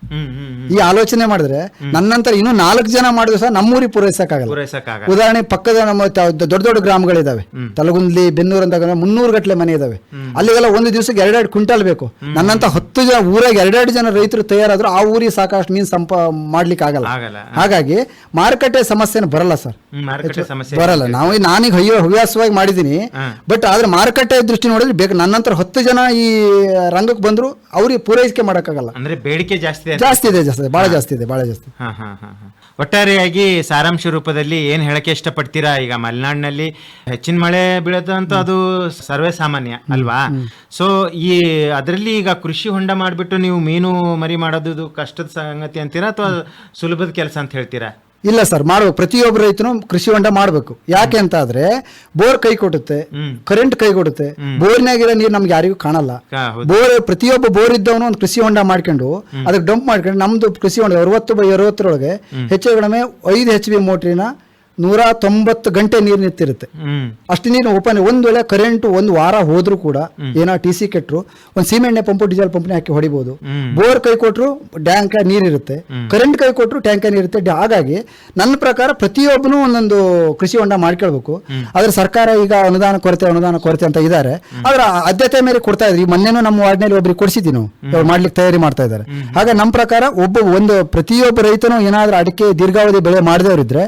[SPEAKER 2] ಈ ಆಲೋಚನೆ ಮಾಡಿದ್ರೆ ನನ್ನಂತರ ಇನ್ನೂ ನಾಲ್ಕು ಜನ ಮಾಡಿದ್ರು ಸಹ ನಮ್ಮೂರಿಗೆ ಪೂರೈಸಕ್ಕಾಗಲ್ಲ.
[SPEAKER 1] ಪೂರೈಸಕ್ಕಾಗ
[SPEAKER 2] ಉದಾಹರಣೆ ಪಕ್ಕದ ನಮ್ಮ ದೊಡ್ಡ ದೊಡ್ಡ ಗ್ರಾಮಗಳಿದಾವೆ. ತಲಗುಂದ್ಲಿ ಬೆನ್ನೂರು ಅಂತ ಮುನ್ನೂರು ಗಟ್ಟಲೆ ಮನೆ ಇದಾವೆ. ಅಲ್ಲಿಗೆಲ್ಲ ಒಂದು ದಿವಸಕ್ಕೆ ಎರಡೆರಡು ಕ್ವಿಂಟಲ್ ಬೇಕು. ನನ್ನಂತ ಹತ್ತು ಜನ ಊರಾಗ ಎರಡೆರಡು ಜನ ರೈತರು ತಯಾರಾದ್ರು ಆ ಊರಿಗೆ ಸಾಕಷ್ಟು ಮೀನು ಸಂಪ ಮಾಡ್ಲಿಕ್ಕೆ ಆಗಲ್ಲ. ಹಾಗಾಗಿ ಮಾರುಕಟ್ಟೆ ಸಮಸ್ಯೆನ ಬರಲ್ಲ ಸರ್ ಬರಲ್ಲ. ನಾವು ನಾನೀಗ ಹವ್ಯಾಸವಾಗಿ ಮಾಡಿದ್ದೀನಿ. ಬಟ್ ಆದ್ರೆ ಮಾರುಕಟ್ಟೆ ದೃಷ್ಟಿ ನೋಡಿದ್ರೆ ಬೇಕು. ನನ್ನಂತರ ಹತ್ತು ಜನ ಈ ರಂಗಕ್ಕೆ ಬಂದ್ರು ಅವ್ರಿಗೆ ಪೂರೈಕೆ ಮಾಡೋಕ್ಕಾಗಲ್ಲ.
[SPEAKER 1] ಅಂದ್ರೆ ಬೇಡಿಕೆ ಜಾಸ್ತಿ ಇದೆ
[SPEAKER 2] ಜಾಸ್ತಿ ಇದೆ ಜಾಸ್ತಿ ಬಹಳ ಜಾಸ್ತಿ ಇದೆ ಬಹಳ ಜಾಸ್ತಿ
[SPEAKER 1] ಹಾ, ಹಾ, ಹಾ, ಹಾ. ಒಟ್ಟಾರೆಯಾಗಿ ಸಾರಾಂಶ ರೂಪದಲ್ಲಿ ಏನ್ ಹೇಳಕ್ಕೆ ಇಷ್ಟಪಡ್ತೀರಾ? ಈಗ ಮಲೆನಾಡಿನಲ್ಲಿ ಹೆಚ್ಚಿನ ಮಳೆ ಬೀಳದಂತ ಅದು ಸರ್ವೇ ಸಾಮಾನ್ಯ ಅಲ್ವಾ? ಸೊ ಈ ಅದರಲ್ಲಿ ಈಗ ಕೃಷಿ ಹೊಂಡ ಮಾಡಿಬಿಟ್ಟು ನೀವು ಮೀನು ಮರಿ ಮಾಡೋದು ಇದು ಕಷ್ಟದ ಸಂಗತಿ ಅಂತೀರಾ ಅಥವಾ ಸುಲಭದ ಕೆಲಸ ಅಂತ ಹೇಳ್ತೀರಾ?
[SPEAKER 2] ಇಲ್ಲ ಸರ್ ಮಾಡ್ಬೇಕು ಪ್ರತಿಯೊಬ್ಬ ರೈತನು ಕೃಷಿ ಹೊಂಡ ಮಾಡಬೇಕು. ಯಾಕೆ ಅಂತ ಆದ್ರೆ ಬೋರ್ ಕೈ ಕೊಡುತ್ತೆ ಕರೆಂಟ್ ಕೈ ಕೊಡುತ್ತೆ. ಬೋರ್ನಾಗಿರೋ ನೀರು ನಮ್ಗೆ ಯಾರಿಗೂ ಕಾಣಲ್ಲ. ಬೋರ್ ಪ್ರತಿಯೊಬ್ಬ ಬೋರ್ ಇದ್ದವನು ಒಂದು ಕೃಷಿ ಹೊಂಡ ಮಾಡ್ಕೊಂಡು ಅದಕ್ಕೆ ಡಂಪ್ ಮಾಡ್ಕೊಂಡು ನಮ್ದು ಕೃಷಿ ಹೊಂಡ ಅರವತ್ತು ಬೈ ಅರವತ್ತರೊಳಗೆ ಹೆಚ್ಚು ಕಡಿಮೆ ಐದು ಎಚ್ ಬಿ ಮೋಟ್ರಿನ ನೂರ ತೊಂಬತ್ತು ಗಂಟೆ ನೀರು ನಿಂತಿರುತ್ತೆ. ಅಷ್ಟು ನೀರು ಓಪನ್ ಒಂದು ವೇಳೆ ಕರೆಂಟ್ ಒಂದು ವಾರ ಹೋದ್ರೂ ಕೂಡ ಏನೋ ಟಿ ಸಿ ಕೆಟ್ಟರು ಒಂದು ಸಿಮೆಂಟ್ನೆ ಪಂಪು ಡೀಸೆಲ್ ಪಂಪ್ನೇ ಹಾಕಿ
[SPEAKER 1] ಹೊಡಿಬಹುದು
[SPEAKER 2] ಬೋರ್ ಕೈ ಕೊಟ್ಟರು ಟ್ಯಾಂಕ್ ನೀರಿರುತ್ತೆ ಕರೆಂಟ್ ಕೈ ಕೊಟ್ಟರು ಟ್ಯಾಂಕ್ ನೀರಿರುತ್ತೆ ಹಾಗಾಗಿ ನನ್ನ ಪ್ರಕಾರ ಪ್ರತಿಯೊಬ್ಬನು ಒಂದೊಂದು ಕೃಷಿ ಹೊಂಡ ಮಾಡ್ಕೊಳ್ಬೇಕು. ಆದ್ರೆ ಸರ್ಕಾರ ಈಗ ಅನುದಾನ ಕೊರತೆ ಅನುದಾನ ಕೊರತೆ ಅಂತ ಇದ್ದಾರೆ. ಆದ್ರೆ ಆದ್ಯತೆ ಮೇಲೆ ಕೊಡ್ತಾ ಇದ್ರಿ ಮೊನ್ನೆನೂ ನಮ್ಮ ವಾರ್ಡ್ನಲ್ಲಿ ಒಬ್ರಿಗೆ ಕೊಡಿಸಿದ್ವಿ ನಾವು. ಅವ್ರು ಮಾಡ್ಲಿಕ್ಕೆ ತಯಾರಿ ಮಾಡ್ತಾ ಇದ್ದಾರೆ. ಹಾಗೆ ನಮ್ಮ ಪ್ರಕಾರ ಒಬ್ಬ ಒಂದು ಪ್ರತಿಯೊಬ್ಬ ರೈತನು ಏನಾದ್ರೂ ಅಡಿಕೆ ದೀರ್ಘಾವಧಿ ಬೆಳೆ ಮಾಡಿದವರಿದ್ರೆ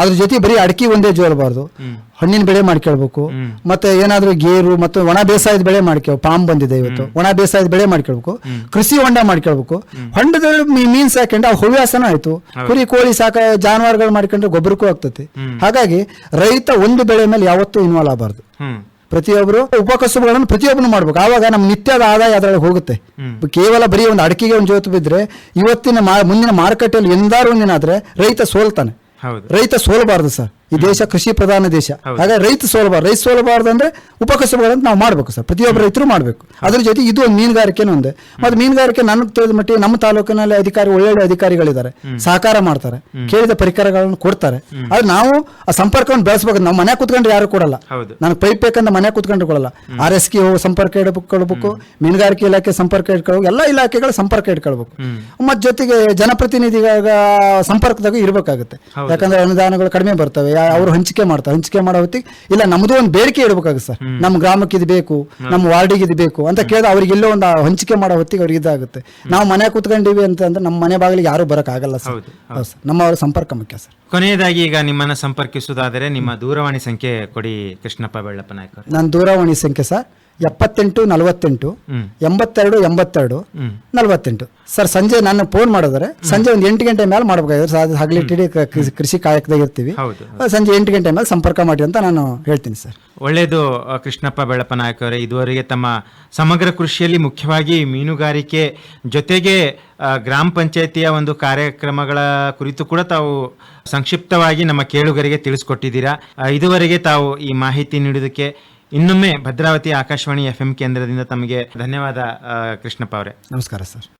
[SPEAKER 2] ಅದ್ರ ಜೊತೆ ಬರೀ ಅಡಿಕೆ ಒಂದೇ ಜೋಲ್ಬಾರ್ದು ಹಣ್ಣಿನ ಬೆಳೆ ಮಾಡ್ಕೊಳ್ಬೇಕು. ಮತ್ತೆ ಏನಾದ್ರೂ ಗೇರು ಮತ್ತು ಒಣ ಬೇಸಾಯದ ಬೆಳೆ ಮಾಡ್ಕೊ ಪಾಮ್ ಬಂದಿದೆ ಇವತ್ತು. ಒಣ ಬೇಸಾಯದ ಬೆಳೆ ಮಾಡ್ಕೊಳ್ಬೇಕು. ಕೃಷಿ ಹೊಂಡ ಮಾಡ್ಕೊಳ್ಬೇಕು. ಹೊಂಡದಲ್ಲಿ ಮೀನ್ ಸಾಕೊಂಡು ಆ ಹವ್ಯಾಸನೂ ಆಯ್ತು. ಕುರಿ ಕೋಳಿ ಸಾಕ ಜಾನುವಾರುಗಳು ಮಾಡ್ಕೊಂಡ್ರೆ ಗೊಬ್ಬರಕ್ಕೂ ಆಗ್ತತಿ. ಹಾಗಾಗಿ ರೈತ ಒಂದು ಬೆಳೆ ಮೇಲೆ ಯಾವತ್ತೂ ಇನ್ವಾಲ್ವ್ ಆಗಬಾರ್ದು. ಪ್ರತಿಯೊಬ್ಬರು ಉಪಕಸುಬುಗಳನ್ನು ಪ್ರತಿಯೊಬ್ಬರು ಮಾಡ್ಬೇಕು. ಆವಾಗ ನಮ್ಮ ನಿತ್ಯದ ಆದಾಯ ಅದರಲ್ಲಿ ಹೋಗುತ್ತೆ. ಕೇವಲ ಬರೀ ಒಂದು ಅಡಿಕೆಗೆ ಒಂದು ಜೋತು ಬಿದ್ದರೆ ಇವತ್ತಿನ ಮುಂದಿನ ಮಾರುಕಟ್ಟೆಯಲ್ಲಿ ಎಂದಾರು ಒಂದಿನಾದ್ರೆ ರೈತ ಸೋಲ್ತಾನೆ.
[SPEAKER 1] ಹೌದು.
[SPEAKER 2] ರೈತ ಸೋಲಬಾರದು ಸರ್. ಈ ದೇಶ ಕೃಷಿ ಪ್ರಧಾನ ದೇಶ. ಹಾಗೆ ರೈತ ಸೋಲಬಾರ್ದು. ರೈತ ಸೋಲಬಾರ್ದು ಅಂದ್ರೆ ಉಪಕಸಬುಗಳಂತ ನಾವು ಮಾಡ್ಬೇಕು ಸರ್. ಪ್ರತಿಯೊಬ್ಬ ರೈತರು ಮಾಡ್ಬೇಕು. ಅದ್ರ ಜೊತೆ ಇದು ಒಂದು ಮೀನುಗಾರಿಕೆನೂ ಒಂದೇ. ಮತ್ತೆ ಮೀನುಗಾರಿಕೆ ನನಗೆ ತಿಳಿದ ಮಟ್ಟಿಗೆ ನಮ್ಮ ತಾಲೂಕಿನಲ್ಲಿ ಅಧಿಕಾರಿ ಒಳ್ಳೊಳ್ಳೆ ಅಧಿಕಾರಿಗಳಿದ್ದಾರೆ. ಸಹಕಾರ ಮಾಡ್ತಾರೆ. ಕೇಳಿದ ಪರಿಕರಗಳನ್ನು ಕೊಡ್ತಾರೆ. ಆದ್ರೆ ನಾವು ಆ ಸಂಪರ್ಕವನ್ನು ಬೆಳೆಸಬೇಕು. ನಮ್ಮ ಮನೆ ಕುತ್ಕೊಂಡ್ರೆ ಯಾರು ಕೊಡಲ್ಲ. ನನಗೆ ಪೈಪ್ ಬೇಕಂದ್ರೆ ಮನೆ ಕುತ್ಕೊಂಡು ಕೊಡಲ್ಲ. ಆರ್ ಎಸ್ ಕೆ ಸಂಪರ್ಕ ಇಟ್ಕೊಳ್ಬೇಕು ಮೀನುಗಾರಿಕೆ ಇಲಾಖೆ ಸಂಪರ್ಕ ಇಟ್ಕೊಳ್ಬೇಕು. ಎಲ್ಲ ಇಲಾಖೆಗಳ ಸಂಪರ್ಕ ಇಟ್ಕೊಳ್ಬೇಕು. ಮತ್ತೆ ಜೊತೆಗೆ ಜನಪ್ರತಿನಿಧಿಗಳ ಸಂಪರ್ಕದಾಗ ಇರಬೇಕಾಗುತ್ತೆ. ಯಾಕಂದ್ರೆ ಅನುದಾನಗಳು ಕಡಿಮೆ ಬರ್ತವೆ. ಅವರು ಹಂಚಿಕೆ ಮಾಡ್ತಾರೆ. ಹಂಚಿಕೆ ಮಾಡೋ ಹೊತ್ತಿಗೆ ಇಲ್ಲ ನಮ್ದು ಒಂದು ಬೇಡಿಕೆ ಇಡಬೇಕಾಗುತ್ತೆ ಸರ್. ನಮ್ಮ ಗ್ರಾಮಕ್ಕೆ ಇದು ಬೇಕು ನಮ್ಮ ವಾರ್ಡಿಗೆ ಇದು ಬೇಕು ಅಂತ ಕೇಳಿದ್ರೆ ಅವ್ರಿಗೆ ಎಲ್ಲೋ ಒಂದು ಹಂಚಿಕೆ ಮಾಡೋ ಹೊತ್ತಿಗೆ ಅವ್ರಿಗೆ ಇದಾಗುತ್ತೆ. ನಾವು ಮನೆ ಕುತ್ಕೊಂಡಿವಿ ಅಂತ ಅಂದ್ರೆ ನಮ್ಮ ಮನೆ ಬಾಗಿಲಿಗೆ ಯಾರು ಬರೋಕ್ಕಾಗಲ್ಲ ಸರ್.
[SPEAKER 1] ಹೌದು
[SPEAKER 2] ಸರ್. ನಮ್ಮ ಅವರ ಸಂಪರ್ಕ ಮುಖ್ಯ ಸರ್.
[SPEAKER 1] ಕೊನೆಯದಾಗಿ ಈಗ ನಿಮ್ಮನ್ನ ಸಂಪರ್ಕಿಸುವುದಾದರೆ ನಿಮ್ಮ ದೂರವಾಣಿ ಸಂಖ್ಯೆ ಕೊಡಿ ಕೃಷ್ಣಪ್ಪ ಬೆಳ್ಳಪ್ಪ ನಾಯ್ಕ.
[SPEAKER 2] ನನ್ನ ದೂರವಾಣಿ ಸಂಖ್ಯೆ ಸರ್ ಎಪ್ಪತ್ತೆಂಟು ನಲವತ್ತೆಂಟು ಎಂಬತ್ತೆರಡು ಎಂಬತ್ತೆರಡು ನಲವತ್ತೆಂಟು. ಸರ್ ಸಂಜೆ ನಾನು ಫೋನ್ ಮಾಡಿದ್ರೆ ಸಂಜೆ ಒಂದು ಎಂಟು ಗಂಟೆ ಮೇಲೆ ಮಾಡ್ಬೇಕಾಗಿದ್ರೆ ಸರ್ ಟಿಡಿ ಕೃಷಿ- ಕಾಯಕದಾಗ ಇರ್ತೀವಿ. ಸಂಜೆ ಎಂಟು ಗಂಟೆ ಮೇಲೆ ಸಂಪರ್ಕ ಮಾಡಿ ಅಂತ ನಾನು ಹೇಳ್ತೀನಿ ಸರ್.
[SPEAKER 1] ಒಳ್ಳೆಯದು ಕೃಷ್ಣಪ್ಪ ಬೆಳಪ್ಪ ನಾಯಕ್ ಅವರೇ. ಇದುವರೆಗೆ ತಮ್ಮ ಸಮಗ್ರ ಕೃಷಿಯಲ್ಲಿ ಮುಖ್ಯವಾಗಿ ಮೀನುಗಾರಿಕೆ ಜೊತೆಗೆ ಗ್ರಾಮ ಪಂಚಾಯತಿಯ ಒಂದು ಕಾರ್ಯಕ್ರಮಗಳ ಕುರಿತು ಕೂಡ ತಾವು ಸಂಕ್ಷಿಪ್ತವಾಗಿ ನಮ್ಮ ಕೇಳುಗರಿಗೆ ತಿಳಿಸ್ಕೊಟ್ಟಿದ್ದೀರಾ. ಇದುವರೆಗೆ ತಾವು ಈ ಮಾಹಿತಿ ನೀಡುವುದಕ್ಕೆ ಇನ್ನೊಮ್ಮೆ ಭದ್ರಾವತಿ ಆಕಾಶವಾಣಿ ಎಫ್ ಎಂ ಕೇಂದ್ರದಿಂದ ತಮಗೆ ಧನ್ಯವಾದ ಕೃಷ್ಣಪ್ಪ ಅವರೇ.
[SPEAKER 2] ನಮಸ್ಕಾರ ಸರ್.